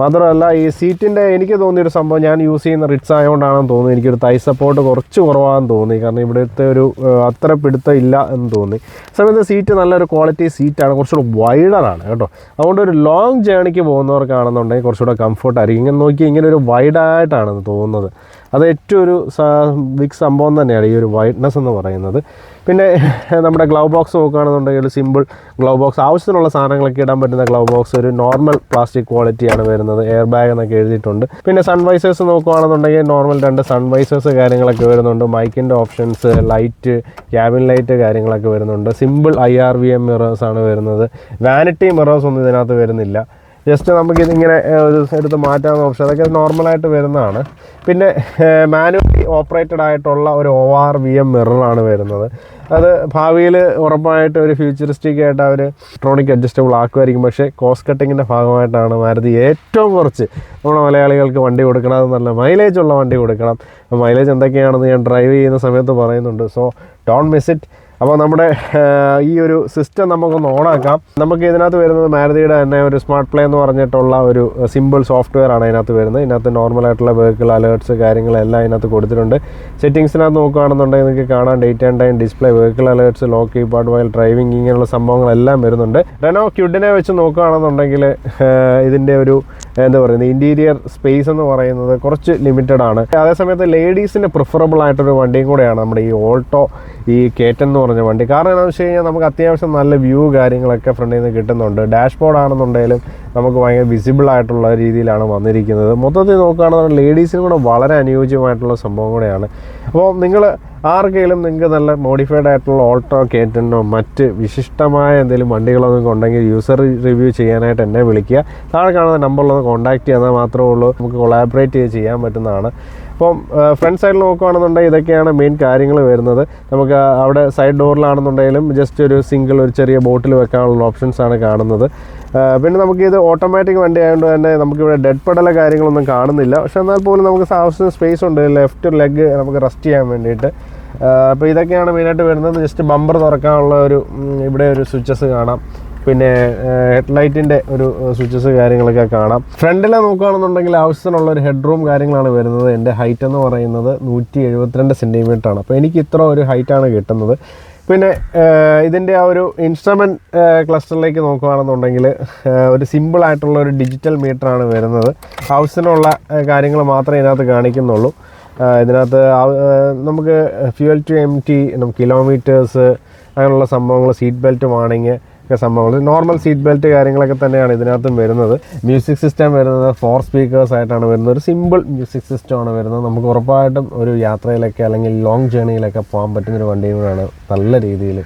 മാത്രമല്ല ഈ സീറ്റിന്റെ എനിക്ക് തോന്നിയൊരു സംഭവം ഞാൻ യൂസ് ചെയ്യുന്ന റിറ്റ്സ് ആയതുകൊണ്ടാണെന്ന് തോന്നുന്നു. എനിക്കൊരു തൈ സപ്പോർട്ട് കുറച്ച് കുറവാണെന്ന് തോന്നി. കാരണം ഇവിടുത്തെ ഒരു അത്ര പിടുത്തം ഇല്ല എന്ന് തോന്നി. സമയത്ത് സീറ്റ് നല്ലൊരു ക്വാളിറ്റി സീറ്റാണ് കുറച്ചുകൂടെ വൈഡറാണ് കേട്ടോ. അതുകൊണ്ട് ഒരു ലോങ് ജേണിക്ക് പോകുന്നവർക്കാണെന്നുണ്ടെങ്കിൽ കുറച്ചുകൂടെ കംഫർട്ടായിരിക്കും ഇങ്ങനെ നോക്കി ഇങ്ങനെ ഒരു വൈഡായിട്ടാണ് തോന്നുന്നത്. അത് ഏറ്റവും ഒരു ബിഗ് സംഭവം തന്നെയാണ് ഈ ഒരു വൈറ്റ്നസ് എന്ന് പറയുന്നത്. പിന്നെ നമ്മുടെ ഗ്ലൗ ബോക്സ് നോക്കുകയാണെന്നുണ്ടെങ്കിൽ സിമ്പിൾ ഗ്ലൗ ബോക്സ് ആവശ്യത്തിനുള്ള സാധനങ്ങളൊക്കെ ഇടാൻ പറ്റുന്ന ഗ്ലൗ ബോക്സ് ഒരു നോർമൽ പ്ലാസ്റ്റിക് ക്വാളിറ്റിയാണ് വരുന്നത്. എയർ ബാഗ് എന്നൊക്കെ എഴുതിയിട്ടുണ്ട്. പിന്നെ സൺവൈസേഴ്സ് നോക്കുകയാണെന്നുണ്ടെങ്കിൽ നോർമൽ രണ്ട് സൺവൈസേഴ്സ് കാര്യങ്ങളൊക്കെ വരുന്നുണ്ട്. മൈക്കിന്റെ ഓപ്ഷൻസ് ലൈറ്റ് ക്യാബിൻ ലൈറ്റ് കാര്യങ്ങളൊക്കെ വരുന്നുണ്ട്. Simple I R V M mirrors ആണ് വരുന്നത്. വാനിറ്റി മിറേഴ്സ് ഒന്നും ഇതിനകത്ത് വരുന്നില്ല. ജസ്റ്റ് നമുക്ക് ഇതിങ്ങനെ ഒരു എടുത്ത് മാറ്റാവുന്ന ഓപ്ഷൻ അതൊക്കെ നോർമലായിട്ട് വരുന്നതാണ്. പിന്നെ മാനുവലി ഓപ്പറേറ്റഡ് ആയിട്ടുള്ള ഒരു ഒ ആർ വി എം മിററാണ് വരുന്നത്. അത് ഭാവിയിൽ ഉറപ്പായിട്ട് ഒരു ഫ്യൂച്ചറിസ്റ്റിക് ആയിട്ട് അവർ ഇലക്ട്രോണിക് അഡ്ജസ്റ്റബിൾ ആക്കുമായിരിക്കും. പക്ഷേ കോസ്റ്റ് കട്ടിങ്ങിന്റെ ഭാഗമായിട്ടാണ് മാരുതി ഏറ്റവും കുറച്ച് നമ്മുടെ മലയാളികൾക്ക് വണ്ടി കൊടുക്കണം. നല്ല മൈലേജ് ഉള്ള വണ്ടി കൊടുക്കണം. മൈലേജ് എന്തൊക്കെയാണെന്ന് ഞാൻ ഡ്രൈവ് ചെയ്യുന്ന സമയത്ത് പറയുന്നുണ്ട്. സോ ഡോൺ മിസ് ഇറ്റ് അപ്പോൾ നമ്മുടെ ഈ ഒരു സിസ്റ്റം നമുക്കൊന്ന് ഓണാക്കാം. നമുക്ക് ഇതിനകത്ത് വരുന്നത് മാരുതിയുടെ തന്നെ ഒരു സ്മാർട്ട് പ്ലേ എന്ന് പറഞ്ഞിട്ടുള്ള ഒരു സിമ്പിൾ സോഫ്റ്റ്വെയർ ആണ് ഇതിനകത്ത് വരുന്നത്. ഇതിനകത്ത് നോർമൽ ആയിട്ടുള്ള വെഹിക്കിൾ അലേർട്സ് കാര്യങ്ങളെല്ലാം ഇതിനകത്ത് കൊടുത്തിട്ടുണ്ട്. സെറ്റിങ്സിനകത്ത് നോക്കുകയാണെന്നുണ്ടെങ്കിൽ നിങ്ങൾക്ക് കാണാൻ date and time display vehicle alerts lock keypad while driving ഇങ്ങനെയുള്ള സംഭവങ്ങളെല്ലാം വരുന്നുണ്ട്. റെനോ ക്യുഡിനെ വെച്ച് നോക്കുകയാണെന്നുണ്ടെങ്കിൽ ഇതിന്റെ ഒരു എന്താ പറയുന്നത് ഇന്റീരിയർ സ്പേസ് എന്ന് പറയുന്നത് കുറച്ച് ലിമിറ്റഡ് ആണ്. അതേസമയത്ത് ലേഡീസിന് പ്രിഫറബിൾ ആയിട്ടൊരു വണ്ടിയും കൂടെയാണ് നമ്മുടെ ഈ ഓൾട്ടോ ഈ കേറ്റൻ എന്ന് പറഞ്ഞ വണ്ടി. കാരണം എന്താണെന്ന് വെച്ച് കഴിഞ്ഞാൽ നമുക്ക് അത്യാവശ്യം നല്ല വ്യൂ കാര്യങ്ങളൊക്കെ ഫ്രണ്ടിൽ നിന്ന് കിട്ടുന്നുണ്ട്. ഡാഷ്ബോർഡ് ആണെന്നുണ്ടെങ്കിലും നമുക്ക് ഭയങ്കര വിസിബിൾ ആയിട്ടുള്ള രീതിയിലാണ് വന്നിരിക്കുന്നത്. മൊത്തത്തിൽ നോക്കുകയാണെന്നുണ്ടെങ്കിൽ ലേഡീസിനും കൂടെ വളരെ അനുയോജ്യമായിട്ടുള്ള സംഭവം കൂടെയാണ്. അപ്പോൾ നിങ്ങൾ ആർക്കെങ്കിലും നിങ്ങൾക്ക് നല്ല മോഡിഫൈഡ് ആയിട്ടുള്ള ഓൾട്ടോ കേറ്റനോ മറ്റ് വിശിഷ്ടമായ എന്തെങ്കിലും വണ്ടികളോ നിങ്ങൾക്ക് ഉണ്ടെങ്കിൽ യൂസർ റിവ്യൂ ചെയ്യാനായിട്ട് എന്നെ വിളിക്കുക. താഴെ കാണുന്ന നമ്പറിലൊന്ന് കോൺടാക്ട് ചെയ്താൽ മാത്രമേ ഉള്ളൂ. നമുക്ക് കൊളാബറേറ്റ് ചെയ്ത് ചെയ്യാൻ പറ്റുന്നതാണ്. അപ്പം ഫ്രണ്ട് സൈഡിൽ നോക്കുകയാണെന്നുണ്ടെങ്കിൽ ഇതൊക്കെയാണ് മെയിൻ കാര്യങ്ങൾ വരുന്നത്. നമുക്ക് അവിടെ സൈഡ് ഡോറിലാണെന്നുണ്ടെങ്കിലും ജസ്റ്റ് ഒരു സിംഗിൾ ഒരു ചെറിയ ബോട്ടിൽ വെക്കാനുള്ള ഓപ്ഷൻസാണ് കാണുന്നത്. പിന്നെ നമുക്ക് ഇത് ഓട്ടോമാറ്റിക് വണ്ടി ആയതുകൊണ്ട് തന്നെ നമുക്കിവിടെ ഡെഡ് പെടല കാര്യങ്ങളൊന്നും കാണുന്നില്ല. പക്ഷെ എന്നാൽ പോലും നമുക്ക് ആവശ്യത്തിന് സ്പേസ് ഉണ്ട്. ലെഫ്റ്റ് ലെഗ് നമുക്ക് റെസ്റ്റ് ചെയ്യാൻ വേണ്ടിയിട്ട്. അപ്പോൾ ഇതൊക്കെയാണ് മെയിനായിട്ട് വരുന്നത്. ജസ്റ്റ് ബമ്പർ തുറക്കാനുള്ള ഒരു ഇവിടെ ഒരു സ്വിച്ചസ് കാണാം. പിന്നെ ഹെഡ്ലൈറ്റിന്റെ ഒരു സ്വിച്ചസ് കാര്യങ്ങളൊക്കെ കാണാം. ഫ്രണ്ടിൽ നോക്കുകയാണെന്നുണ്ടെങ്കിൽ ആവശ്യത്തിനുള്ള ഒരു ഹെഡ് റൂം കാര്യങ്ങളാണ് വരുന്നത്. എന്റെ ഹൈറ്റ് എന്ന് പറയുന്നത് നൂറ്റി എഴുപത്തിരണ്ട് സെന്റിമീറ്ററാണ് അപ്പോൾ എനിക്ക് ഇത്ര ഒരു ഹൈറ്റാണ് കിട്ടുന്നത്. പിന്നെ ഇതിന്റെ ആ ഒരു ഇൻസ്ട്രുമെന്റ് ക്ലസ്റ്ററിലേക്ക് നോക്കുകയാണെന്നുണ്ടെങ്കിൽ ഒരു സിമ്പിൾ ആയിട്ടുള്ള ഒരു ഡിജിറ്റൽ മീറ്ററാണ് വരുന്നത്. ഹൗസിനുള്ള കാര്യങ്ങൾ മാത്രമേ ഇതിനകത്ത് കാണിക്കുന്നുള്ളൂ. ഇതിനകത്ത് നമുക്ക് fuel to empty kilometres അങ്ങനെയുള്ള സംഭവങ്ങൾ സീറ്റ് ബെൽറ്റ് വാണിങ് ഒക്കെ സംഭവങ്ങൾ. നോർമൽ സീറ്റ് ബെൽറ്റ് കാര്യങ്ങളൊക്കെ തന്നെയാണ് ഇതിനകത്തും വരുന്നത്. മ്യൂസിക് സിസ്റ്റം വരുന്നത് ഫോർ സ്പീക്കേഴ്സ് ആയിട്ടാണ് വരുന്നത്. ഒരു സിമ്പിൾ മ്യൂസിക് സിസ്റ്റമാണ് വരുന്നത്. നമുക്ക് ഉറപ്പായിട്ടും ഒരു യാത്രയിലൊക്കെ അല്ലെങ്കിൽ ലോങ് ജേണിയിലൊക്കെ പോകാൻ പറ്റുന്ന ഒരു വണ്ടിയും കൂടെയാണ് നല്ല രീതിയിൽ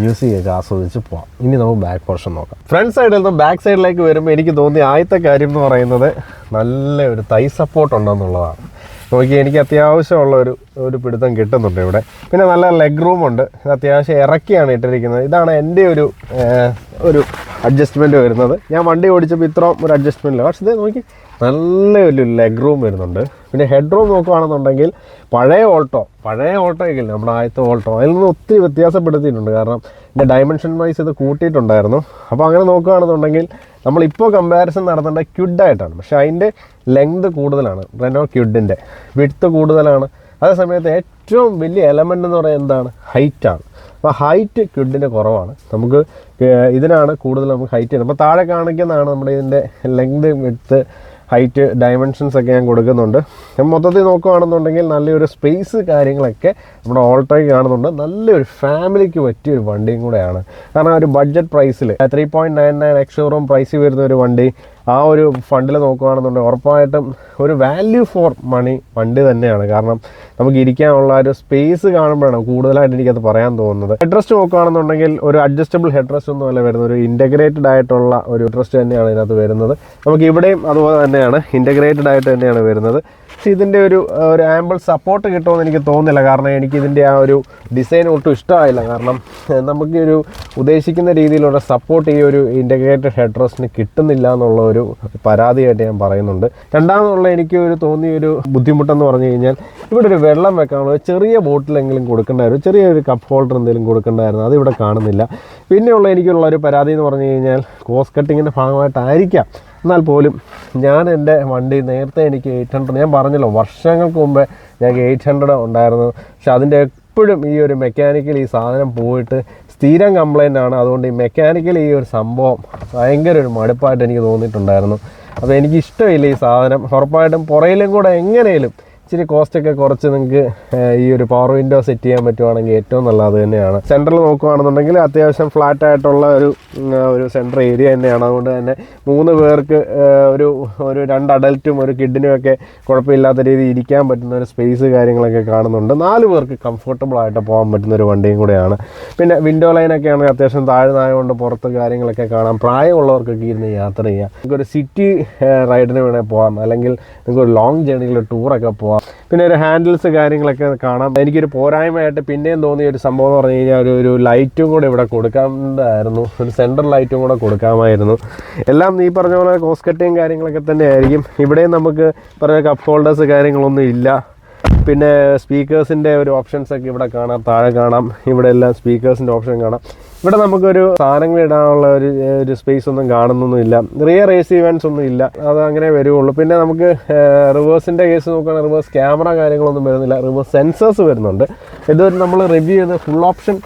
മ്യൂസിക് ഒക്കെ ആസ്വദിച്ച് പോവാം ഇനി നമുക്ക് ബാക്ക് പോർഷൻ നോക്കാം. ഫ്രണ്ട് സൈഡിൽ നിന്ന് ബാക്ക് സൈഡിലേക്ക് വരുമ്പോൾ എനിക്ക് തോന്നിയ ആദ്യത്തെ കാര്യം എന്ന് പറയുന്നത് നല്ല ഒരു തൈ സപ്പോർട്ട് ഉണ്ടെന്നുള്ളതാണ്. നോക്കി എനിക്ക് അത്യാവശ്യമുള്ള ഒരു ഒരു പിടുത്തം കിട്ടുന്നുണ്ട് ഇവിടെ. പിന്നെ നല്ല ലെഗ് റൂം ഉണ്ട്. ഇത് അത്യാവശ്യം ഇറക്കിയാണ് ഇട്ടിരിക്കുന്നത്. ഇതാണ് എന്റെ ഒരു ഒരു അഡ്ജസ്റ്റ്മെന്റ് വരുന്നത്. ഞാൻ വണ്ടി ഓടിച്ചപ്പോൾ ഇത്രയും ഒരു അഡ്ജസ്റ്റ്മെന്റില്ല പക്ഷേ ഇത് നോക്കി നല്ല ഒരു ലെഗ് റൂം വരുന്നുണ്ട്. പിന്നെ ഹെഡ് റൂം നോക്കുകയാണെന്നുണ്ടെങ്കിൽ പഴയ ഓൾട്ടോ പഴയ ഇല്ലേ നമ്മുടെ ആദ്യത്തെ ഓൾട്ടോ അതിൽ നിന്ന് ഒത്തിരി വ്യത്യാസപ്പെടുത്തിയിട്ടുണ്ട്. കാരണം എന്റെ ഡയമെൻഷൻ വൈസ് ഇത് കൂട്ടിയിട്ടുണ്ടായിരുന്നു. അപ്പോൾ അങ്ങനെ നോക്കുകയാണെന്നുണ്ടെങ്കിൽ നമ്മളിപ്പോൾ കമ്പാരിസൺ നടത്തേണ്ട ക്യുഡായിട്ടാണ്. പക്ഷേ അതിന്റെ ലെങ്ത് കൂടുതലാണ്. റെനോ ക്യുഡിന്റെ വിഡ്ത്ത് കൂടുതലാണ്. അതേ സമയത്ത് ഏറ്റവും വലിയ എലമെന്റ് എന്ന് പറയുന്നത് എന്താണ്? ഹൈറ്റാണ് അപ്പോൾ ഹൈറ്റ് ക്യുഡിന്റെ കുറവാണ്. നമുക്ക് ഇതിനാണ് കൂടുതൽ നമുക്ക് ഹൈറ്റ് ചെയ്യുന്നത്. അപ്പോൾ താഴെ കാണിക്കുന്നതാണ് നമ്മുടെ ഇതിന്റെ ലെങ്ത് വിഡ്ത്ത് ഹൈറ്റ് ഡയമെൻഷൻസ് ഒക്കെ ഞാൻ കൊടുക്കുന്നുണ്ട്. മൊത്തത്തിൽ നോക്കുകയാണെന്നുണ്ടെങ്കിൽ നല്ലൊരു സ്പേസ് കാര്യങ്ങളൊക്കെ നമ്മുടെ ഓൾട്ടോയ്ക്ക് കാണുന്നുണ്ട്. നല്ലൊരു ഫാമിലിക്ക് പറ്റിയ ഒരു വണ്ടിയും കൂടെയാണ്. കാരണം ഒരു ബഡ്ജറ്റ് പ്രൈസിൽ three point nine nine ex showroom പ്രൈസിൽ വരുന്ന ഒരു വണ്ടി ആ ഒരു ഫണ്ടിൽ നോക്കുകയാണെന്നുണ്ടെങ്കിൽ ഉറപ്പായിട്ടും ഒരു വാല്യൂ ഫോർ മണി ഫണ്ട് തന്നെയാണ്. കാരണം നമുക്ക് ഇരിക്കാനുള്ള ഒരു സ്പേസ് കാണുമ്പോഴാണ് കൂടുതലായിട്ട് എനിക്കത് പറയാൻ തോന്നുന്നത്. ഹെഡ് റെസ്റ്റ് നോക്കുകയാണെന്നുണ്ടെങ്കിൽ ഒരു അഡ്ജസ്റ്റബിൾ ഹെഡ് റെസ്റ്റ് ഒന്നും അല്ല വരുന്നത്. ഒരു ഇന്റഗ്രേറ്റഡ് ആയിട്ടുള്ള ഒരു ഹെഡ് റെസ്റ്റ് തന്നെയാണ് ഇതിനകത്ത് വരുന്നത്. നമുക്ക് ഇവിടെയും അതുപോലെ തന്നെയാണ്. ഇന്റഗ്രേറ്റഡ് ആയിട്ട് തന്നെയാണ് വരുന്നത്. പക്ഷേ ഇതിന്റെ ഒരു ഒരു ആമ്പിൾ സപ്പോർട്ട് കിട്ടുമെന്ന് എനിക്ക് തോന്നുന്നില്ല. കാരണം എനിക്ക് ഇതിന്റെ ആ ഒരു ഡിസൈൻ ഒട്ടും ഇഷ്ടമായില്ല. കാരണം നമുക്ക് ഒരു ഉദ്ദേശിക്കുന്ന രീതിയിലുള്ള സപ്പോർട്ട് ഈ ഒരു ഇന്റഗ്രേറ്റഡ് റെസ്റ്റിന് കിട്ടുന്നില്ല എന്നുള്ള ഒരു പരാതിയായിട്ട് ഞാൻ പറയുന്നുണ്ട്. രണ്ടാമതുള്ള എനിക്ക് ഒരു തോന്നിയ ഒരു ബുദ്ധിമുട്ടെന്ന് പറഞ്ഞു കഴിഞ്ഞാൽ ഇവിടെ ഒരു വെള്ളം വെക്കാനുള്ള ചെറിയ ബോട്ടിലെങ്കിലും കൊടുക്കേണ്ടായിരുന്നു. ചെറിയൊരു കപ്പ് ഹോൾഡർ എന്തെങ്കിലും കൊടുക്കേണ്ടായിരുന്നു. അതിവിടെ കാണുന്നില്ല. പിന്നെയുള്ള എനിക്കുള്ള ഒരു പരാതി എന്ന് പറഞ്ഞു കഴിഞ്ഞാൽ കോസ്റ്റ് കട്ടിങ്ങിന്റെ ഭാഗമായിട്ടായിരിക്കാം. എന്നാൽ പോലും ഞാൻ എന്റെ വണ്ടി നേരത്തെ എനിക്ക് എയ്റ്റ് ഹൺഡ്രഡ് ഞാൻ പറഞ്ഞല്ലോ വർഷങ്ങൾക്ക് മുമ്പേ ഞങ്ങൾക്ക് എയ്റ്റ് ഹൺഡ്രഡ് ഉണ്ടായിരുന്നു. പക്ഷെ അതിന്റെ എപ്പോഴും ഈ ഒരു മെക്കാനിക്കൽ ഈ സാധനം പോയിട്ട് സ്ഥിരം കംപ്ലൈന്റ് ആണ്. അതുകൊണ്ട് ഈ മെക്കാനിക്കൽ ഈ ഒരു സംഭവം ഭയങ്കര ഒരു മടുപ്പായിട്ട് എനിക്ക് തോന്നിയിട്ടുണ്ടായിരുന്നു. അപ്പോൾ എനിക്ക് ഇഷ്ടമില്ല ഈ സാധനം. ഉറപ്പായിട്ടും പുറയിലും കൂടെ എങ്ങനെയും ഇച്ചിരി കോസ്റ്റൊക്കെ കുറച്ച് നിങ്ങൾക്ക് ഈ ഒരു പവർ വിൻഡോ സെറ്റ് ചെയ്യാൻ പറ്റുവാണെങ്കിൽ ഏറ്റവും നല്ലത് അത് തന്നെയാണ് സെന്ററിൽ നോക്കുകയാണെന്നുണ്ടെങ്കിൽ അത്യാവശ്യം ഫ്ലാറ്റ് ആയിട്ടുള്ള ഒരു ഒരു സെന്റർ ഏരിയ തന്നെയാണ്. അതുകൊണ്ട് തന്നെ മൂന്ന് പേർക്ക് ഒരു ഒരു രണ്ട് അഡൽറ്റും ഒരു കിഡിനും ഒക്കെ കുഴപ്പമില്ലാത്ത രീതിയിൽ ഇരിക്കാൻ പറ്റുന്ന ഒരു സ്പേസ് കാര്യങ്ങളൊക്കെ കാണുന്നുണ്ട്. നാല് പേർക്ക് കംഫർട്ടബിൾ ആയിട്ട് പോകാൻ പറ്റുന്ന ഒരു വണ്ടിയും കൂടെയാണ്. പിന്നെ വിൻഡോ ലൈനൊക്കെ ആണെങ്കിൽ അത്യാവശ്യം താഴ്ന്നായതുകൊണ്ട് പുറത്ത് കാര്യങ്ങളൊക്കെ കാണാം. പ്രായമുള്ളവർക്കൊക്കെ ഇരുന്ന് യാത്ര ചെയ്യാം. നിങ്ങൾക്കൊരു സിറ്റി റൈഡിന് വേണേൽ പോകാം. അല്ലെങ്കിൽ നിങ്ങൾക്ക് ഒരു ലോങ് ജേണിയിൽ ടൂറൊക്കെ പോകാം. പിന്നെ ഒരു ഹാൻഡിൽസ് കാര്യങ്ങളൊക്കെ കാണാം. എനിക്കൊരു പോരായ്മയായിട്ട് പിന്നെയും തോന്നിയ ഒരു സംഭവം എന്ന് പറഞ്ഞു കഴിഞ്ഞാൽ ഒരു ഒരു ലൈറ്റും കൂടെ ഇവിടെ കൊടുക്കാണ്ടായിരുന്നു. ഒരു സെൻട്രൽ ലൈറ്റും കൂടെ കൊടുക്കാമായിരുന്നു. എല്ലാം നീ പറഞ്ഞ പോലെ കോസ്റ്റ് കട്ടിങ് കാര്യങ്ങളൊക്കെ തന്നെ ആയിരിക്കും ഇവിടെയും നമുക്ക് പറഞ്ഞ കപ്പ് ഹോൾഡേഴ്സ് കാര്യങ്ങളൊന്നും ഇല്ല. പിന്നെ സ്പീക്കേഴ്സിന്റെ ഒരു ഓപ്ഷൻസ് ഒക്കെ ഇവിടെ കാണാം താഴെ കാണാം. ഇവിടെ എല്ലാം സ്പീക്കേഴ്സിന്റെ ഓപ്ഷൻ കാണാം. ഇവിടെ നമുക്കൊരു സാധനങ്ങൾ ഇടാനുള്ള ഒരു ഒരു സ്പേസ് ഒന്നും കാണുന്നൊന്നുമില്ല. റിയർ എ സി ഇവൻസ് ഒന്നും ഇല്ല. അത് അങ്ങനെ വരുള്ളൂ പിന്നെ നമുക്ക് റിവേഴ്സിന്റെ കേസ് നോക്കുകയാണെങ്കിൽ റിവേഴ്സ് ക്യാമറ കാര്യങ്ങളൊന്നും വരുന്നില്ല. റിവേഴ്സ് സെൻസേഴ്സ് വരുന്നുണ്ട്. ഇതുവരെ നമ്മൾ റിവ്യൂ ചെയ്ത് ഫുൾ ഓപ്ഷൻ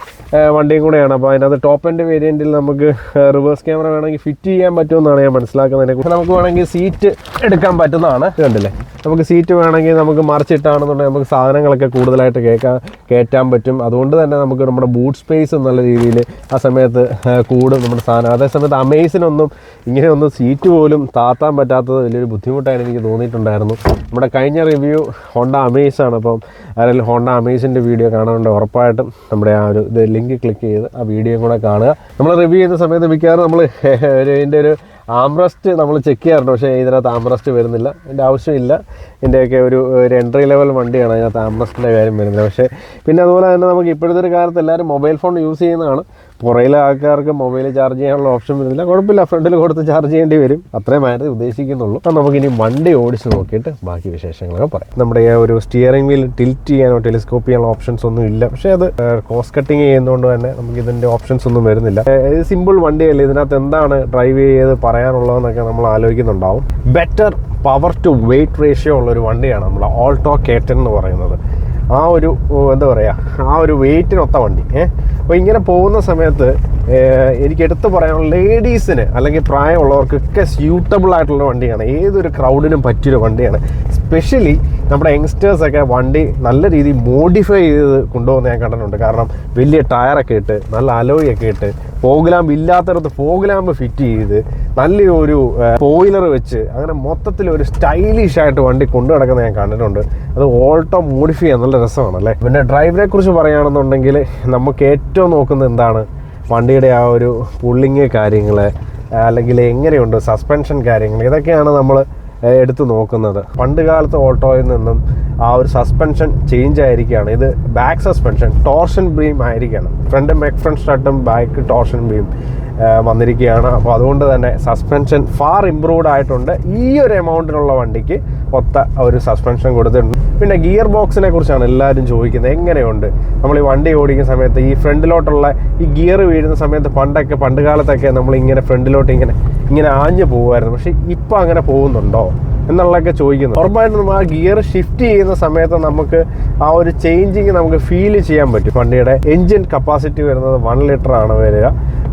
വണ്ടിയും കൂടെയാണ്. അപ്പോൾ അതിനകത്ത് ടോപ്പ് എൻഡ് വേരിയന്റിൽ നമുക്ക് റിവേഴ്സ് ക്യാമറ വേണമെങ്കിൽ ഫിറ്റ് ചെയ്യാൻ പറ്റുമെന്നാണ് ഞാൻ മനസ്സിലാക്കുന്നത് നമുക്ക് വേണമെങ്കിൽ സീറ്റ് എടുക്കാൻ പറ്റുന്നതാണ്. കണ്ടില്ലേ നമുക്ക് സീറ്റ് വേണമെങ്കിൽ നമുക്ക് മറിച്ചിട്ടാണെന്നുണ്ടെങ്കിൽ നമുക്ക് സാധനങ്ങളൊക്കെ കൂടുതലായിട്ട് കേൾക്കാൻ കയറ്റാൻ പറ്റും. അതുകൊണ്ട് തന്നെ നമുക്ക് നമ്മുടെ ബൂട്ട് സ്പേസ് നല്ല രീതിയിൽ ആ സമയത്ത് കൂടും നമ്മുടെ സാധനം. അതേസമയത്ത് അമേസിനൊന്നും ഇങ്ങനെയൊന്നും സീറ്റ് പോലും താത്താൻ പറ്റാത്തത് വലിയൊരു ബുദ്ധിമുട്ടായിട്ട് എനിക്ക് തോന്നിയിട്ടുണ്ടായിരുന്നു. നമ്മുടെ കഴിഞ്ഞ റിവ്യൂ ഹോണ്ട അമേസാണ് അപ്പം അതിൽ ഹോണ്ട അമേസിന്റെ വീഡിയോ കാണാനുണ്ട് ഉറപ്പായിട്ടും നമ്മുടെ ആ ഒരു ഇത് ലിങ്ക് ക്ലിക്ക് ചെയ്ത് ആ വീഡിയോ കൂടെ കാണുക. നമ്മൾ റിവ്യൂ ചെയ്യുന്ന സമയത്ത് മിക്കവാറും നമ്മൾ ഒരു ഇതിന്റെ ഒരു ആംറസ്റ്റ് നമ്മൾ ചെക്ക് ചെയ്യാറുണ്ട്. പക്ഷേ ഇതിനകത്ത് ആംറസ്റ്റ് വരുന്നില്ല. അതിന്റെ ആവശ്യമില്ല. ഇതിന്റെയൊക്കെ ഒരു ഒരു എൻട്രി ലെവൽ വണ്ടിയാണ് അതിനകത്ത് ആംറസ്റ്റിന്റെ കാര്യം വരുന്നത്. പക്ഷേ പിന്നെ അതുപോലെ തന്നെ നമുക്ക് ഇപ്പോഴത്തെ ഒരു കാലത്ത് എല്ലാവരും മൊബൈൽ ഫോൺ യൂസ് ചെയ്യുന്നതാണ്. പുറയിലെ ആൾക്കാർക്ക് മൊബൈൽ ചാർജ് ചെയ്യാനുള്ള ഓപ്ഷൻ വരുന്നില്ല. കുഴപ്പമില്ല ഫ്രണ്ടിൽ കൊടുത്ത് ചാർജ് ചെയ്യേണ്ടി വരും. അത്രയും മാറി ഉദ്ദേശിക്കുന്നുള്ളൂ. അപ്പം നമുക്കിനി വണ്ടി ഓടിച്ച് നോക്കിയിട്ട് ബാക്കി വിശേഷങ്ങളൊക്കെ പറയാം. നമ്മുടെ ഒരു സ്റ്റിയറിംഗ് വീൽ ടിൽറ്റ് ചെയ്യാനോ ടെലിസ്കോപ്പ് ചെയ്യാനുള്ള ഓപ്ഷൻസ് ഒന്നും ഇല്ല. പക്ഷേ അത് കോസ്റ്റ് കട്ടിങ് ചെയ്യുന്നതുകൊണ്ട് തന്നെ നമുക്ക് ഇതിന്റെ ഓപ്ഷൻസ് ഒന്നും വരുന്നില്ല. സിമ്പിൾ വണ്ടിയല്ലേ? ഇതിനകത്ത് എന്താണ് ഡ്രൈവ് ചെയ്ത് പറയാനുള്ളതെന്നൊക്കെ നമ്മൾ ആലോചിക്കുന്നുണ്ടാവും. Better power to weight ratio ഉള്ള ഒരു വണ്ടിയാണ് നമ്മൾ ഓൾട്ടോ കേറ്റൻ എന്ന് പറയുന്നത്. ആ ഒരു എന്താ പറയുക ആ ഒരു വെയിറ്റിനൊത്ത വണ്ടി. ഏഹ് അപ്പോൾ ഇങ്ങനെ പോകുന്ന സമയത്ത് എനിക്ക് എടുത്തു പറയാനുള്ള ലേഡീസിന് അല്ലെങ്കിൽ പ്രായമുള്ളവർക്കൊക്കെ സ്യൂട്ടബിൾ ആയിട്ടുള്ള വണ്ടിയാണ്. ഏതൊരു ക്രൗഡിനും പറ്റിയൊരു വണ്ടിയാണ്. സ്പെഷ്യലി നമ്മുടെ യങ്സ്റ്റേഴ്സൊക്കെ വണ്ടി നല്ല രീതിയിൽ മോഡിഫൈ ചെയ്ത് കൊണ്ടുപോകുന്ന ഞാൻ കണ്ടിട്ടുണ്ട്. കാരണം വലിയ ടയറൊക്കെ ഇട്ട് നല്ല അലോയൊക്കെ ഇട്ട് ഫോഗ് ഇല്ലാത്തടത്ത് ഫോഗ് ഫിറ്റ് ചെയ്ത് നല്ലൊരു സ്പോയിലർ വെച്ച് അങ്ങനെ മൊത്തത്തിൽ ഒരു സ്റ്റൈലിഷ് ആയിട്ട് വണ്ടി കൊണ്ടു നടക്കുന്ന ഞാൻ കണ്ടിട്ടുണ്ട്. അത് ഓൾട്ടോ മോഡിഫൈ ചെയ്യാൻ നല്ല രസമാണ് അല്ലേ പിന്നെ ഡ്രൈവറെ കുറിച്ച് പറയുകയാണെന്നുണ്ടെങ്കിൽ നമുക്ക് ഏറ്റവും നോക്കുന്നത് എന്താണ്? വണ്ടിയുടെ ആ ഒരു പുള്ളിങ് കാര്യങ്ങൾ അല്ലെങ്കിൽ എങ്ങനെയുണ്ട് സസ്പെൻഷൻ കാര്യങ്ങൾ ഇതൊക്കെയാണ് നമ്മൾ എടുത്ത് നോക്കുന്നത്. പണ്ട് കാലത്ത് ഓട്ടോയിൽ നിന്നും ആ ഒരു സസ്പെൻഷൻ ചേഞ്ച് ആയിരിക്കുകയാണ്. ഇത് ബാക്ക് സസ്പെൻഷൻ ടോർഷൻ ബീം ആയിരിക്കണം. ഫ്രണ്ട് മെക് ഫ്രണ്ട് സ്റ്റട്ടും ബാക്ക് ടോർഷൻ ബീം വന്നിരിക്കുകയാണ്. അപ്പോൾ അതുകൊണ്ട് തന്നെ സസ്പെൻഷൻ ഫാർ ഇമ്പ്രൂവ്ഡ് ആയിട്ടുണ്ട്. ഈ ഒരു എമൗണ്ടിനുള്ള വണ്ടിക്ക് ഒത്ത ഒരു സസ്പെൻഷൻ കൊടുത്തിട്ടുണ്ട്. പിന്നെ ഗിയർ ബോക്സിനെ കുറിച്ചാണ് എല്ലാവരും ചോദിക്കുന്നത്. എങ്ങനെയുണ്ട്? നമ്മൾ ഈ വണ്ടി ഓടിക്കുന്ന സമയത്ത് ഈ ഫ്രണ്ടിലോട്ടുള്ള ഈ ഗിയർ വീഴുന്ന സമയത്ത് പണ്ടൊക്കെ പണ്ട് കാലത്തൊക്കെ നമ്മൾ ഇങ്ങനെ ഫ്രണ്ടിലോട്ട് ഇങ്ങനെ ഇങ്ങനെ ആഞ്ഞു പോകുമായിരുന്നു. പക്ഷേ ഇപ്പം അങ്ങനെ പോകുന്നുണ്ടോ? എന്നുള്ളതൊക്കെ ചോദിക്കുന്നത് ഉറപ്പായിട്ടും നമ്മൾ ആ ഗിയർ ഷിഫ്റ്റ് ചെയ്യുന്ന സമയത്ത് നമുക്ക് ആ ഒരു ചേഞ്ചിങ് നമുക്ക് ഫീൽ ചെയ്യാൻ പറ്റും. വണ്ടിയുടെ എൻജിൻ കപ്പാസിറ്റി വരുന്നത് വൺ ലിറ്റർ ആണ് വരിക.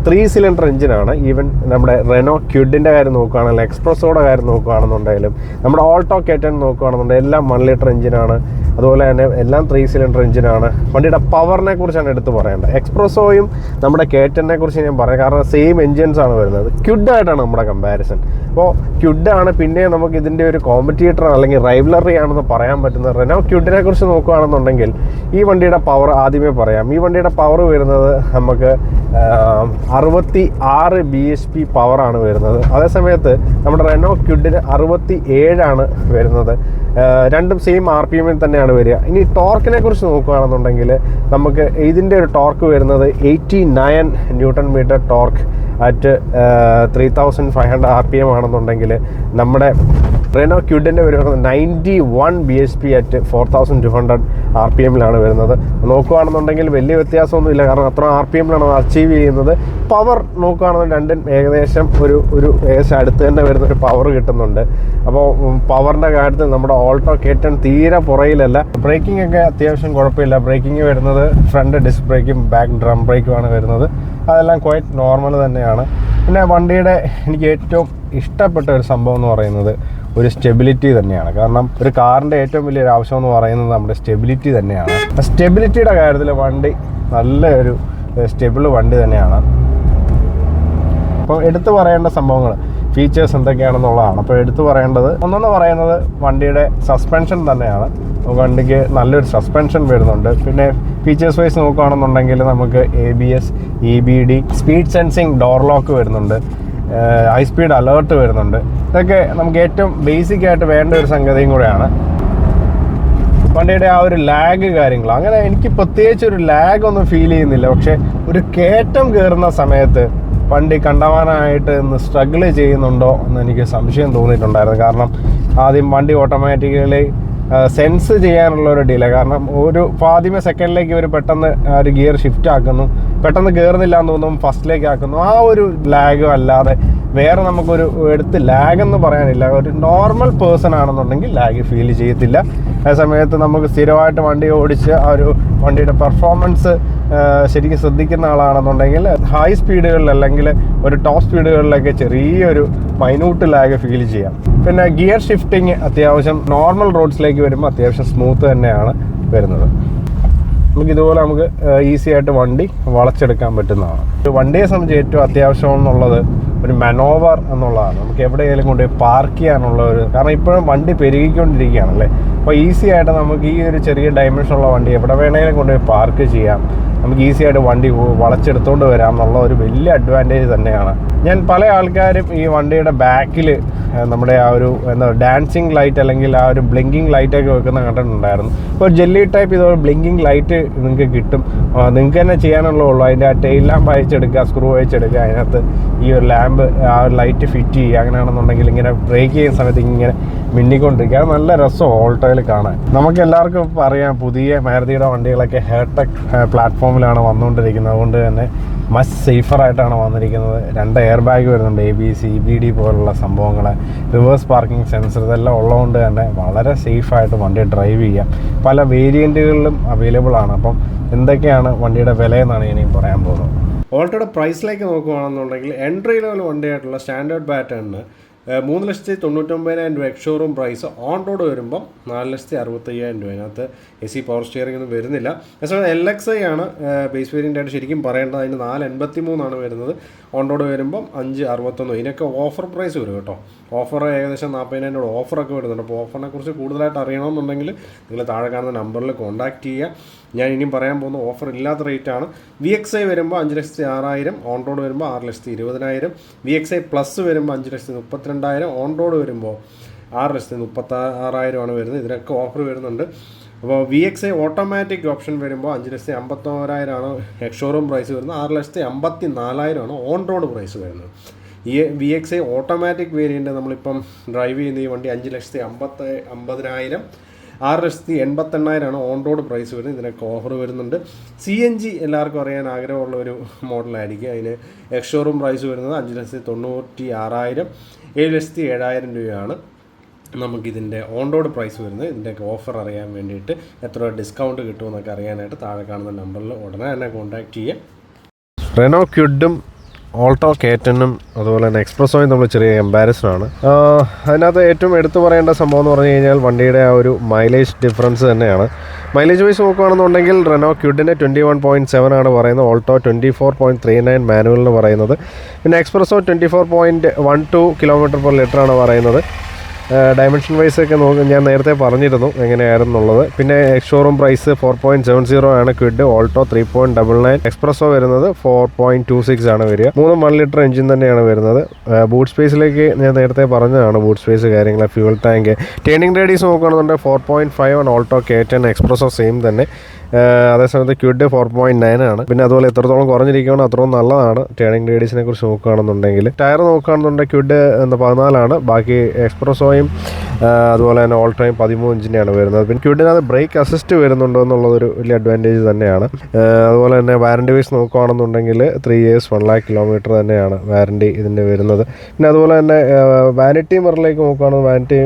ത്രീ സിലിണ്ടർ എഞ്ചിനാണ് ഈവൻ നമ്മുടെ റെനോ ക്യുഡിന്റെ കാര്യം നോക്കുകയാണെങ്കിൽ എക്സ്പ്രസോയുടെ കാര്യം നോക്കുകയാണെന്നുണ്ടെങ്കിലും നമ്മുടെ ഓൾട്ടോ കേറ്റൻ നോക്കുകയാണെന്നുണ്ടെങ്കിൽ എല്ലാം വൺ ലിറ്റർ എഞ്ചിനാണ് അതുപോലെ തന്നെ എല്ലാം ത്രീ സിലിണ്ടർ എഞ്ചിനാണ് വണ്ടിയുടെ പവറിനെ കുറിച്ചാണ് എടുത്ത് പറയേണ്ടത്. എക്സ്പ്രസോയും നമ്മുടെ കേറ്റനെ കുറിച്ച് ഞാൻ പറയാം. കാരണം സെയിം എഞ്ചിൻസ് ആണ് വരുന്നത്. ക്യുഡായിട്ടാണ് നമ്മുടെ കമ്പാരിസൺ അപ്പോൾ ക്യുഡാണ് പിന്നെ നമുക്ക് ഇതിന്റെ ഒരു കോമ്പറ്റീറ്റർ അല്ലെങ്കിൽ റൈവലറി ആണെന്ന് പറയാൻ പറ്റുന്ന റെനോ ക്യുഡിനെ കുറിച്ച് നോക്കുകയാണെന്നുണ്ടെങ്കിൽ ഈ വണ്ടിയുടെ പവർ ആദ്യമേ പറയാം. ഈ വണ്ടിയുടെ പവർ വരുന്നത് നമുക്ക് അറുപത്തി ആറ് ബി എച്ച് പി പവറാണ് വരുന്നത്. അതേസമയത്ത് നമ്മുടെ റെനോ ക്യുഡിന് അറുപത്തി ഏഴാണ് വരുന്നത്. രണ്ടും സെയിം ആർ പി എമ്മിൽ തന്നെയാണ് വരിക. ഇനി ടോർക്കിനെ കുറിച്ച് നോക്കുകയാണെന്നുണ്ടെങ്കിൽ നമുക്ക് ഇതിന്റെ ഒരു ടോർക്ക് വരുന്നത് eighty nine newton metre torque at three thousand five hundred R P M ആണെന്നുണ്ടെങ്കിൽ നമ്മുടെ റെനോ ക്യുഡിന്റെ വരുന്നത് ninety one B S P at four thousand two hundred R P എമ്മിലാണ് വരുന്നത്. നോക്കുകയാണെന്നുണ്ടെങ്കിൽ വലിയ വ്യത്യാസമൊന്നുമില്ല. കാരണം അത്ര ആർ പി എമ്മിലാണ് അച്ചീവ് ചെയ്യുന്നത്. പവർ നോക്കുകയാണെന്നുണ്ടെങ്കിൽ രണ്ടും ഏകദേശം ഒരു ഒരു ഏകദേശം അടുത്ത് തന്നെ വരുന്ന ഒരു പവർ കിട്ടുന്നുണ്ട്. അപ്പോൾ പവറിന്റെ കാര്യത്തിൽ നമ്മുടെ ഓൾട്ടോ കേറ്റൺ തീരെ പുറയിലല്ല ബ്രേക്കിംഗ് ഒക്കെ അത്യാവശ്യം കുഴപ്പമില്ല. ബ്രേക്കിംഗ് വരുന്നത് ഫ്രണ്ട് ഡിസ്ക് ബ്രേക്കും ബാക്ക് ഡ്രം ബ്രേക്കുമാണ് വരുന്നത്. അതെല്ലാം ക്വൈറ്റ് നോർമൽ തന്നെയാണ്. പിന്നെ വണ്ടിയുടെ എനിക്ക് ഏറ്റവും ഇഷ്ടപ്പെട്ട ഒരു സംഭവം എന്ന് പറയുന്നത് ഒരു സ്റ്റെബിലിറ്റി തന്നെയാണ്. കാരണം ഒരു കാറിന്റെ ഏറ്റവും വലിയൊരു ആവശ്യം എന്ന് പറയുന്നത് നമ്മുടെ സ്റ്റെബിലിറ്റി തന്നെയാണ്. സ്റ്റെബിലിറ്റിയുടെ കാര്യത്തിൽ വണ്ടി നല്ലൊരു സ്റ്റെബിൾ വണ്ടി തന്നെയാണ്. അപ്പോൾ എടുത്തു പറയേണ്ട സംഭവങ്ങൾ ഫീച്ചേഴ്സ് എന്തൊക്കെയാണെന്നുള്ളതാണ്. അപ്പോൾ എടുത്തു പറയേണ്ടത് ഒന്നെന്ന് പറയുന്നത് വണ്ടിയുടെ സസ്പെൻഷൻ തന്നെയാണ്. വണ്ടിക്ക് നല്ലൊരു സസ്പെൻഷൻ വരുന്നുണ്ട്. പിന്നെ ഫീച്ചേഴ്സ് വൈസ് നോക്കുകയാണെന്നുണ്ടെങ്കിൽ നമുക്ക് A B S E B D speed sensing door lock വരുന്നുണ്ട്. ഹൈ സ്പീഡ് അലേർട്ട് വരുന്നുണ്ട്. ഇതൊക്കെ നമുക്ക് ഏറ്റവും ബേസിക് ആയിട്ട് വേണ്ട ഒരു സംഗതിയും കൂടെയാണ്. വണ്ടിയുടെ ആ ഒരു ലാഗ് കാര്യങ്ങൾ. അങ്ങനെ എനിക്ക് പ്രത്യേകിച്ച് ഒരു ലാഗ് ഒന്നും ഫീൽ ചെയ്യുന്നില്ല. പക്ഷേ ഒരു കയറ്റം കയറുന്ന സമയത്ത് വണ്ടി കണ്ടവാനായിട്ട് ഇന്ന് സ്ട്രഗിൾ ചെയ്യുന്നുണ്ടോ എന്ന് എനിക്ക് സംശയം തോന്നിയിട്ടുണ്ടായിരുന്നു. കാരണം ആദ്യം വണ്ടി ഓട്ടോമാറ്റിക്കലി സെൻസ് ചെയ്യാനുള്ള ഒരു ഡിലേ കാരണം ഒരു പാതിമ സെക്കൻഡിലേക്ക് ഇവർ പെട്ടെന്ന് ആ ഒരു ഗിയർ ഷിഫ്റ്റ് ആക്കുന്നു. പെട്ടെന്ന് കയറുന്നില്ല എന്ന് തോന്നുന്നു ഫസ്റ്റിലേക്ക് ആക്കുന്നു. ആ ഒരു ലാഗും അല്ലാതെ വേറെ നമുക്കൊരു എടുത്ത് ലാഗ് എന്ന് പറയാനില്ല. ഒരു നോർമൽ പേഴ്സൺ ആണെന്നുണ്ടെങ്കിൽ ലാഗ് ഫീൽ ചെയ്യത്തില്ല. ആ സമയത്ത് നമുക്ക് സ്ഥിരമായിട്ട് വണ്ടി ഓടിച്ച് ആ ഒരു വണ്ടിയുടെ പെർഫോമൻസ് ശരിക്കും ശ്രദ്ധിക്കുന്ന ആളാണെന്നുണ്ടെങ്കിൽ ഹൈ സ്പീഡുകളിൽ അല്ലെങ്കിൽ ഒരു ടോപ്പ് സ്പീഡുകളിലൊക്കെ ചെറിയൊരു മൈന്യൂട്ട് ലാഗ് ഫീൽ ചെയ്യാം. പിന്നെ ഗിയർ ഷിഫ്റ്റിംഗ് അത്യാവശ്യം നോർമൽ റോഡ്സിലേക്ക് വരുമ്പോൾ അത്യാവശ്യം സ്മൂത്ത് തന്നെയാണ് വരുന്നത്. നമുക്ക് ഇതുപോലെ നമുക്ക് ഈസി ആയിട്ട് വണ്ടി വളച്ചെടുക്കാൻ പറ്റുന്നതാണ്. വണ്ടിയെ സംബന്ധിച്ച് ഏറ്റവും അത്യാവശ്യം എന്നുള്ളത് ഒരു മനോവർ എന്നുള്ളതാണ്. നമുക്ക് എവിടെയെങ്കിലും കൊണ്ട് പാർക്ക് ചെയ്യാനുള്ള ഒരു കാരണം ഇപ്പോഴും വണ്ടി പെരുകിക്കൊണ്ടിരിക്കുകയാണല്ലേ? അപ്പോൾ ഈസി ആയിട്ട് നമുക്ക് ഈ ഒരു ചെറിയ ഡയമെൻഷനുള്ള വണ്ടി എവിടെ വേണമെങ്കിലും കൊണ്ടുപോയി പാർക്ക് ചെയ്യാം. നമുക്ക് ഈസി ആയിട്ട് വണ്ടി വളച്ചെടുത്തുകൊണ്ട് വരാം എന്നുള്ള ഒരു വലിയ അഡ്വാന്റേജ് തന്നെയാണ്. ഞാൻ പല ആൾക്കാരും ഈ വണ്ടിയുടെ ബാക്കിൽ നമ്മുടെ ആ ഒരു എന്താ ഡാൻസിങ് ലൈറ്റ് അല്ലെങ്കിൽ ആ ഒരു ബ്ലിങ്കിങ് ലൈറ്റ് ഒക്കെ വെക്കുന്ന കണ്ടിട്ടുണ്ടായിരുന്നു. ഇപ്പോൾ ജെല്ലി ടൈപ്പ് ഇതുപോലെ ബ്ലിങ്കിങ് ലൈറ്റ് നിങ്ങൾക്ക് കിട്ടും. നിങ്ങൾക്ക് തന്നെ ചെയ്യാനുള്ളൂ അതിന്റെ ആ ടെയിൽ ലാമ്പ് അയച്ചെടുക്കുക സ്ക്രൂ അയച്ചെടുക്കുക അതിനകത്ത് ഈ ഒരു ലാമ്പ് ആ ഒരു ലൈറ്റ് ഫിറ്റ് ചെയ്യുക അങ്ങനെയാണെന്നുണ്ടെങ്കിൽ ഇങ്ങനെ ബ്രേക്ക് ചെയ്യുന്ന സമയത്ത് ഇങ്ങനെ മിന്നിക്കൊണ്ടിരിക്കുക അത് നല്ല രസം ഓൾട്ടോയിൽ കാണാൻ. നമുക്ക് എല്ലാവർക്കും അറിയാം പുതിയ മാരുതിയുടെ വണ്ടികളൊക്കെ ഹെയർടെക് പ്ലാറ്റ്ഫോമിലാണ് വന്നുകൊണ്ടിരിക്കുന്നത്. അതുകൊണ്ട് തന്നെ മച്ച് സേഫറായിട്ടാണ് വന്നിരിക്കുന്നത്. രണ്ട് എയർ ബാഗ് വരുന്നുണ്ട് A B C B D പോലുള്ള സംഭവങ്ങൾ റിവേഴ്സ് പാർക്കിംഗ് സെൻസർ ഇതെല്ലാം ഉള്ളതുകൊണ്ട് തന്നെ വളരെ സേഫായിട്ട് വണ്ടി ഡ്രൈവ് ചെയ്യാം. പല വേരിയന്റുകളിലും അവൈലബിൾ ആണ്. അപ്പം എന്തൊക്കെയാണ് വണ്ടിയുടെ വിലയെന്നാണ് ഇനിയും പറയാൻ പോകുന്നത്. ഓൾട്ടോയുടെ പ്രൈസിലേക്ക് നോക്കുകയാണെന്നുണ്ടെങ്കിൽ എൻട്രി ലെവൽ വണ്ടിയായിട്ടുള്ള സ്റ്റാൻഡേർഡ് പാറ്റേണിന് മൂന്ന് ലക്ഷത്തി തൊണ്ണൂറ്റൊമ്പതിനായിരം രൂപ എക്സ്ഷോറൂം പ്രൈസ് ഓൺ റോഡ് വരുമ്പം നാല് ലക്ഷത്തി അറുപത്തയ്യായിരം രൂപ അതിനകത്ത് എ സി പവർ സ്റ്റിയറിംഗ് ഒന്നും വരുന്നില്ല. അതേസമയം എൽ എക്സ് ഐ ആണ് ബേസ് വേരിയന്റ് ആയിട്ട് ശരിക്കും പറയേണ്ടത്. അതിന് നാല് എൺപത്തി മൂന്നാണ് വരുന്നത്. ഓൺ റോഡ് വരുമ്പം അഞ്ച് അറുപത്തൊന്ന്. ഇതിനൊക്കെ ഓഫർ പ്രൈസ് വരും കേട്ടോ. ഓഫർ ഏകദേശം നാൽപ്പതിനായിരം രൂപ ഓഫറൊക്കെ വരുന്നുണ്ട്. അപ്പോൾ ഓഫറിനെ കുറിച്ച് കൂടുതലായിട്ട് അറിയണമെന്നുണ്ടെങ്കിൽ നിങ്ങൾ താഴെ കാണുന്ന നമ്പറിൽ കോൺടാക്റ്റ് ചെയ്യുക. ഞാൻ ഇനിയും പറയാൻ പോകുന്ന ഓഫർ ഇല്ലാത്ത റേറ്റാണ് വി എക്സ് ഐ വരുമ്പോൾ അഞ്ച് ലക്ഷത്തി ആറായിരം ഓൺ റോഡ് വരുമ്പോൾ ആറ് ലക്ഷത്തി ഇരുപതിനായിരം. വി എക്സ് ഐ പ്ലസ് വരുമ്പോൾ അഞ്ച് ലക്ഷത്തി മുപ്പത്തിരണ്ടായിരം ഓൺ റോഡ് വരുമ്പോൾ ആറ് ലക്ഷത്തി മുപ്പത്തി ആറായിരമാണ് വരുന്നത്. ഇതിനൊക്കെ ഓഫർ വരുന്നുണ്ട്. അപ്പോൾ V X I automatic option വരുമ്പോൾ അഞ്ച് ലക്ഷത്തി അമ്പത്തോരായിരമാണ് എക്സ്ഷോറൂം പ്രൈസ് വരുന്നത് ആറ് ലക്ഷത്തി അമ്പത്തി നാലായിരമാണ് ഓൺ റോഡ് പ്രൈസ് വരുന്നത്. ഈ V X I automatic variant നമ്മളിപ്പം ഡ്രൈവ് ചെയ്യുന്ന ഈ വണ്ടി അഞ്ച് ലക്ഷത്തി അമ്പത്തി അമ്പതിനായിരം ആറ് ലക്ഷത്തി എൺപത്തെണ്ണായിരമാണ് ഓൺ റോഡ് പ്രൈസ് വരുന്നത്. ഇതിനൊക്കെ ഓഫർ വരുന്നുണ്ട്. സി എൻ ജി എല്ലാവർക്കും അറിയാൻ ആഗ്രഹമുള്ള ഒരു മോഡലായിരിക്കും. അതിന് എക്സ്ഷോറൂം പ്രൈസ് വരുന്നത് അഞ്ച് ലക്ഷത്തി തൊണ്ണൂറ്റി ആറായിരം ഏഴ് ലക്ഷത്തി ഏഴായിരം രൂപയാണ് നമുക്കിതിന്റെ ഓൺ റോഡ് പ്രൈസ് വരുന്നത്. ഇതിന്റെയൊക്കെ ഓഫർ അറിയാൻ വേണ്ടിയിട്ട് എത്ര ഡിസ്കൗണ്ട് കിട്ടുമെന്നൊക്കെ അറിയാനായിട്ട് താഴെ കാണുന്ന നമ്പറിൽ ഉടനെ തന്നെ കോൺടാക്റ്റ് ചെയ്യാം. റെനോ ക്യുഡും ഓൾട്ടോ കേറ്റനും അതുപോലെ തന്നെ എക്സ്പ്രസ്സോയും നമ്മൾ ചെറിയ കമ്പാരിസൺ ആണ്. അതിനകത്ത് ഏറ്റവും എടുത്തു പറയേണ്ട സംഭവം എന്ന് പറഞ്ഞു കഴിഞ്ഞാൽ വണ്ടിയുടെ ആ ഒരു മൈലേജ് ഡിഫറൻസ് തന്നെയാണ്. മൈലേജ് വൈസ് നോക്കുകയാണെന്നുണ്ടെങ്കിൽ റെനോ ക്യുഡിന് ട്വന്റി വൺ പോയിന്റ് സെവൻ ആണ് പറയുന്നത് Alto twenty four point three nine മാനുവലിന് പറയുന്നത്. പിന്നെ Spresso twenty four point one two kilometre per litre ആണ് പറയുന്നത്. ഡയമെൻഷൻ വൈസ് ഒക്കെ നോക്കും ഞാൻ നേരത്തെ പറഞ്ഞിരുന്നു എങ്ങനെയായിരുന്നുള്ളത്. പിന്നെ showroom price four point seven zero ആണ് Kwid Alto three point double nine Spresso വരുന്നത് ഫോർ പോയിന്റ് ടു സിക്സ് ആണ് വരിക. മൂന്ന് വൺ ലിറ്റർ എഞ്ചിൻ തന്നെയാണ് വരുന്നത്. ബൂട്ട് സ്പേസിലേക്ക് ഞാൻ നേരത്തെ പറഞ്ഞതാണ് ബൂട്ട് സ്പേസ് കാര്യങ്ങൾ ഫ്യൂൽ ടാങ്ക് ടേണിംഗ് റേഡീസ് നോക്കുകയാണെന്നുണ്ടെങ്കിൽ ഫോർ പോയിന്റ് ഫൈവ് ആണ് Alto K ten Spresso same തന്നെ. അതേസമയത്ത് ക്യൂഡ് ഫോർ പോയിന്റ് നയൻ ആണ്. പിന്നെ അതുപോലെ എത്രത്തോളം കുറഞ്ഞിരിക്കുകയാണോ അത്രയും നല്ലതാണ്. ടേണിംഗ് റേഡിയസിനെ കുറിച്ച് നോക്കുകയാണെന്നുണ്ടെങ്കിൽ. ടയർ നോക്കുകയാണെന്നുണ്ടെങ്കിൽ ക്യൂഡ് എന്താ പതിനാലാണ്. ബാക്കി എക്സ്പ്രസോയും അതുപോലെ തന്നെ ഓൾ ടൈം പതിമൂന്ന് ഇഞ്ചിന്റെയാണ് വരുന്നത്. പിന്നെ ക്യൂഡിനകത്ത് ബ്രേക്ക് അസിസ്റ്റ് വരുന്നുണ്ടോ എന്നുള്ളതൊരു വലിയ അഡ്വാന്റേജ് തന്നെയാണ്. അതുപോലെ തന്നെ വാറണ്ടി വൈസ് നോക്കുകയാണെന്നുണ്ടെങ്കിൽ three years one lakh kilometre തന്നെയാണ് വാറണ്ടി ഇതിന്റെ വരുന്നത്. പിന്നെ അതുപോലെ തന്നെ വാനിറ്റി മിററിലേക്ക് നോക്കുകയാണെങ്കിൽ വാനിറ്റി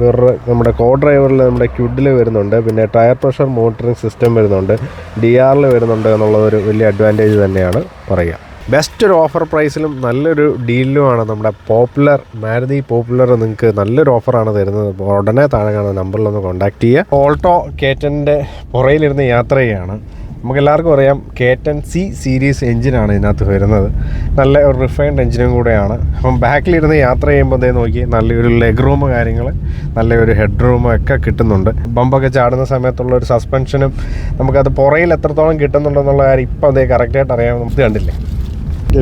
മിറർ നമ്മുടെ കോ ഡ്രൈവറിൽ നമ്മുടെ ക്യുഡിൽ വരുന്നുണ്ട്. പിന്നെ ടയർ പ്രഷർ മോണിറ്ററിംഗ് സിസ്റ്റം വരുന്നുണ്ട്. ഡി ആറിൽ വരുന്നുണ്ട് എന്നുള്ളതൊരു വലിയ അഡ്വാന്റേജ് തന്നെയാണ് പറയുക ബെസ്റ്റ് ഒരു ഓഫർ പ്രൈസിലും നല്ലൊരു ഡീലിലുമാണ് നമ്മുടെ പോപ്പുലർ മാരുതി പോപ്പുലർ നിങ്ങൾക്ക് നല്ലൊരു ഓഫറാണ് തരുന്നത്. ഉടനെ താഴെ കാണുന്ന നമ്പറിലൊന്ന് കോൺടാക്ട് ചെയ്യുക. ഓൾട്ടോ കേറ്റന്റെ പുറയിലിരുന്ന് യാത്ര ചെയ്യുകയാണ് നമുക്ക് എല്ലാവർക്കും അറിയാം കേറ്റൻ സി സീരീസ് എഞ്ചിനാണ് ഇതിനകത്ത് വരുന്നത്. നല്ല ഒരു റിഫൈൻഡ് എഞ്ചിനും കൂടെയാണ്. അപ്പം ബാക്കിലിരുന്ന് യാത്ര ചെയ്യുമ്പോൾ അതേ നോക്കി നല്ലൊരു ലെഗ് റൂം കാര്യങ്ങൾ നല്ലൊരു ഹെഡ് റൂമും ഒക്കെ കിട്ടുന്നുണ്ട്. ബമ്പൊക്കെ ചാടുന്ന സമയത്തുള്ള ഒരു സസ്പെൻഷനും നമുക്കത് പുറയിൽ എത്രത്തോളം കിട്ടുന്നുണ്ടെന്നുള്ള കാര്യം ഇപ്പം അതേ കറക്റ്റായിട്ട് അറിയാൻ നമുക്ക് കണ്ടില്ലേ?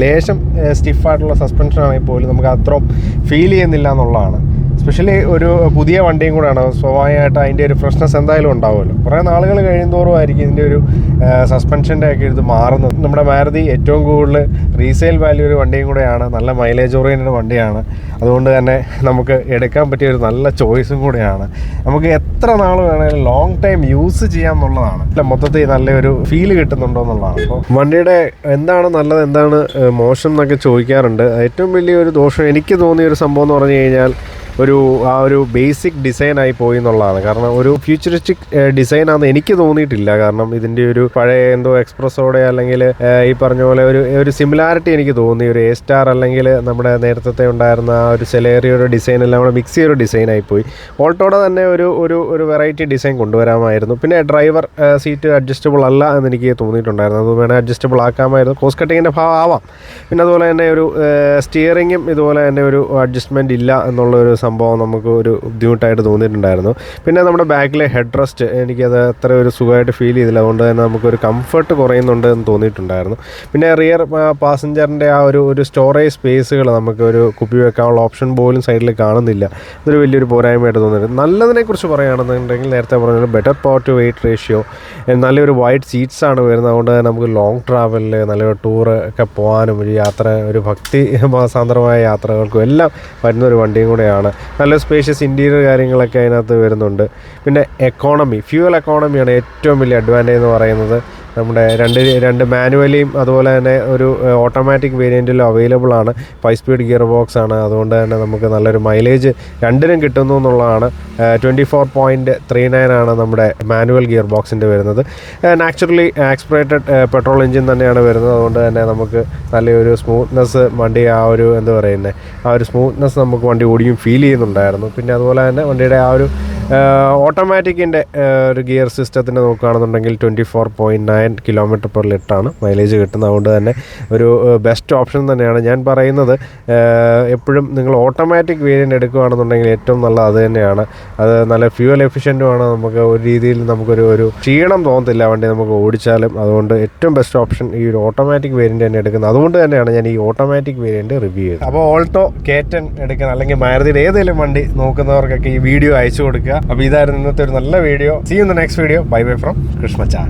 ലേശം സ്റ്റിഫായിട്ടുള്ള സസ്പെൻഷൻ ആണെങ്കിൽ പോലും നമുക്ക് അത്രയും ഫീൽ ചെയ്യുന്നില്ല എന്നുള്ളതാണ്. സ്പെഷ്യലി ഒരു പുതിയ വണ്ടിയും കൂടെയാണ്. സ്വാഭാവികമായിട്ട് അതിന്റെ ഒരു ഫ്രഷ്നെസ് എന്തായാലും ഉണ്ടാവുമല്ലോ. കുറേ നാളുകൾ കഴിയുന്തോറും ആയിരിക്കും ഇതിന്റെ ഒരു സസ്പെൻഷന്റെ ഒക്കെ ഇത് മാറുന്നത്. നമ്മുടെ മാരുതി ഏറ്റവും കൂടുതൽ റീസെയിൽ വാല്യൂ ഒരു വണ്ടിയും കൂടെയാണ്. നല്ല മൈലേജ് ഓറിയന്റഡ് വണ്ടിയാണ്. അതുകൊണ്ട് തന്നെ നമുക്ക് എടുക്കാൻ പറ്റിയ ഒരു നല്ല ചോയ്സും കൂടെയാണ്. നമുക്ക് എത്ര നാൾ വേണമെങ്കിലും ലോങ് ടൈം യൂസ് ചെയ്യാം എന്നുള്ളതാണ് അല്ല മൊത്തത്തിൽ നല്ലൊരു ഫീൽ കിട്ടുന്നുണ്ടോ എന്നുള്ളതാണ്. അപ്പോൾ വണ്ടിയുടെ എന്താണ് നല്ലത് എന്താണ് മോശം എന്നൊക്കെ ചോദിക്കാറുണ്ട്. ഏറ്റവും വലിയൊരു ദോഷം എനിക്ക് തോന്നിയ ഒരു സംഭവം എന്ന് പറഞ്ഞു കഴിഞ്ഞാൽ ഒരു ആ ഒരു ബേസിക് ഡിസൈൻ ആയി പോയി എന്നുള്ളതാണ്. കാരണം ഒരു ഫ്യൂച്ചറിസ്റ്റിക് ഡിസൈൻ ആണെന്ന് എനിക്ക് തോന്നിയിട്ടില്ല. കാരണം ഇതിന്റെ ഒരു പഴയ എന്തോ എക്സ്പ്രസോടെ അല്ലെങ്കിൽ ഈ പറഞ്ഞ പോലെ ഒരു ഒരു സിമിലാരിറ്റി എനിക്ക് തോന്നി. ഒരു എ സ്റ്റാർ അല്ലെങ്കിൽ നമ്മുടെ നേരത്തെ ഉണ്ടായിരുന്ന ആ ഒരു സെലേറിയുടെ ഡിസൈൻ എല്ലാം കൂടെ മിക്സ് ചെയ്യൊരു ഡിസൈൻ പോയി. ഓൾട്ടോടെ തന്നെ ഒരു ഒരു ഒരു വെറൈറ്റി ഡിസൈൻ കൊണ്ടുവരാമായിരുന്നു. പിന്നെ ഡ്രൈവർ സീറ്റ് അഡ്ജസ്റ്റബിൾ അല്ല എന്ന് എനിക്ക് തോന്നിയിട്ടുണ്ടായിരുന്നു. അത് വേണേൽ അഡ്ജസ്റ്റബിൾ ആക്കാമായിരുന്നു. കോസ്റ്റ് കട്ടിങ്ങിന്റെ ഭാഗം ആവാം. പിന്നെ അതുപോലെ തന്നെ ഒരു സ്റ്റിയറിങ്ങും ഇതുപോലെ തന്നെ ഒരു അഡ്ജസ്റ്റ്മെന്റ് ഇല്ല എന്നുള്ള ഒരു സംഭവം നമുക്ക് ഒരു ബുദ്ധിമുട്ടായിട്ട് തോന്നിയിട്ടുണ്ടായിരുന്നു. പിന്നെ നമ്മുടെ ബാക്കിലെ ഹെഡ് റെസ്റ്റ് എനിക്കത് അത്ര ഒരു സുഖമായിട്ട് ഫീൽ ചെയ്തില്ല. അതുകൊണ്ട് തന്നെ നമുക്കൊരു കംഫർട്ട് കുറയുന്നുണ്ട് എന്ന് തോന്നിയിട്ടുണ്ടായിരുന്നു. പിന്നെ റിയർ പാസഞ്ചറിന്റെ ആ ഒരു ഒരു സ്റ്റോറേജ് സ്പേസുകൾ നമുക്ക് ഒരു കുപ്പി വെക്കാനുള്ള ഓപ്ഷൻ പോലും സൈഡിൽ കാണുന്നില്ല. അതൊരു വലിയൊരു പോരായ്മയായിട്ട് തോന്നിയിട്ടുണ്ട്. നല്ലതിനെക്കുറിച്ച് പറയുകയാണെന്നുണ്ടെങ്കിൽ നേരത്തെ പറഞ്ഞ better power to weight ratio നല്ലൊരു വൈഡ് സീറ്റ്സ് ആണ് വരുന്നത്. അതുകൊണ്ട് നമുക്ക് ലോങ് ട്രാവലിൽ നല്ലൊരു ടൂർ ഒക്കെ പോകാനും ഒരു യാത്ര ഒരു ഭക്തി സാന്ദ്രമായ യാത്രകൾക്കും എല്ലാം വരുന്ന ഒരു വണ്ടിയും കൂടെയാണ് നല്ല സ്പേഷ്യസ് ഇന്റീരിയർ കാര്യങ്ങളൊക്കെ അതിനകത്ത് വരുന്നുണ്ട്. പിന്നെ എക്കോണമി ഫ്യൂവൽ എക്കോണമിയാണ് ഏറ്റവും വലിയ അഡ്വാന്റേജ് എന്ന് പറയുന്നത്. നമ്മുടെ രണ്ട് രണ്ട് മാനുവലിയും അതുപോലെ തന്നെ ഒരു ഓട്ടോമാറ്റിക് വേരിയന്റിലും അവൈലബിൾ ആണ്. ഫൈവ് സ്പീഡ് ഗിയർ ബോക്സ് ആണ്. അതുകൊണ്ട് തന്നെ നമുക്ക് നല്ലൊരു മൈലേജ് രണ്ടിനും കിട്ടുന്നു എന്നുള്ളതാണ്. Twenty four point three nine ആണ് നമ്മുടെ മാനുവൽ ഗിയർ ബോക്സിന്റെ വരുന്നത് നാച്ചുറലി ആക്സ്പിറേറ്റഡ് പെട്രോൾ എഞ്ചിൻ തന്നെയാണ് വരുന്നത്. അതുകൊണ്ട് തന്നെ നമുക്ക് നല്ലൊരു സ്മൂത്ത്നെസ് വണ്ടി ആ ഒരു എന്താ പറയുന്നത് ആ ഒരു സ്മൂത്ത്നെസ് നമുക്ക് വണ്ടി ഓടിയും ഫീൽ ചെയ്യുന്നുണ്ടായിരുന്നു. പിന്നെ അതുപോലെ തന്നെ വണ്ടിയുടെ ആ ഒരു ഓട്ടോമാറ്റിക്കിന്റെ ഒരു ഗിയർ സിസ്റ്റത്തിന് നോക്കുകയാണെന്നുണ്ടെങ്കിൽ twenty four point nine kilometre per ലിറ്ററാണ് mileage കിട്ടുന്നത്. അതുകൊണ്ട് തന്നെ ഒരു ബെസ്റ്റ് ഓപ്ഷൻ തന്നെയാണ്. ഞാൻ പറയുന്നത് എപ്പോഴും നിങ്ങൾ ഓട്ടോമാറ്റിക് വേരിയന്റ് എടുക്കുകയാണെന്നുണ്ടെങ്കിൽ ഏറ്റവും നല്ല അത് തന്നെയാണ്. അത് നല്ല ഫ്യൂവൽ എഫിഷ്യന്റുമാണ് നമുക്ക് ഒരു രീതിയിൽ നമുക്കൊരു ഒരു ക്ഷീണം തോന്നത്തില്ല വണ്ടി നമുക്ക് ഓടിച്ചാലും. അതുകൊണ്ട് ഏറ്റവും ബെസ്റ്റ് ഓപ്ഷൻ ഈ ഒരു ഓട്ടോമാറ്റിക് വേരിയന്റ് തന്നെ എടുക്കുന്നത്. അതുകൊണ്ട് തന്നെയാണ് ഞാൻ ഈ ഓട്ടോമാറ്റിക് വേരിയന്റ് റിവ്യൂ ചെയ്തത്. അപ്പോൾ ഓൾട്ടോ കേറ്റൻ എടുക്കുന്ന അല്ലെങ്കിൽ മാരുതിയുടെ ഏതെങ്കിലും വണ്ടി നോക്കുന്നവർക്കൊക്കെ ഈ വീഡിയോ അയച്ചു കൊടുക്കുക. അപ്പോൾ ഇതായിരുന്നു ഇന്നത്തെ ഒരു നല്ല video see in the next video bye bye from Krishnachan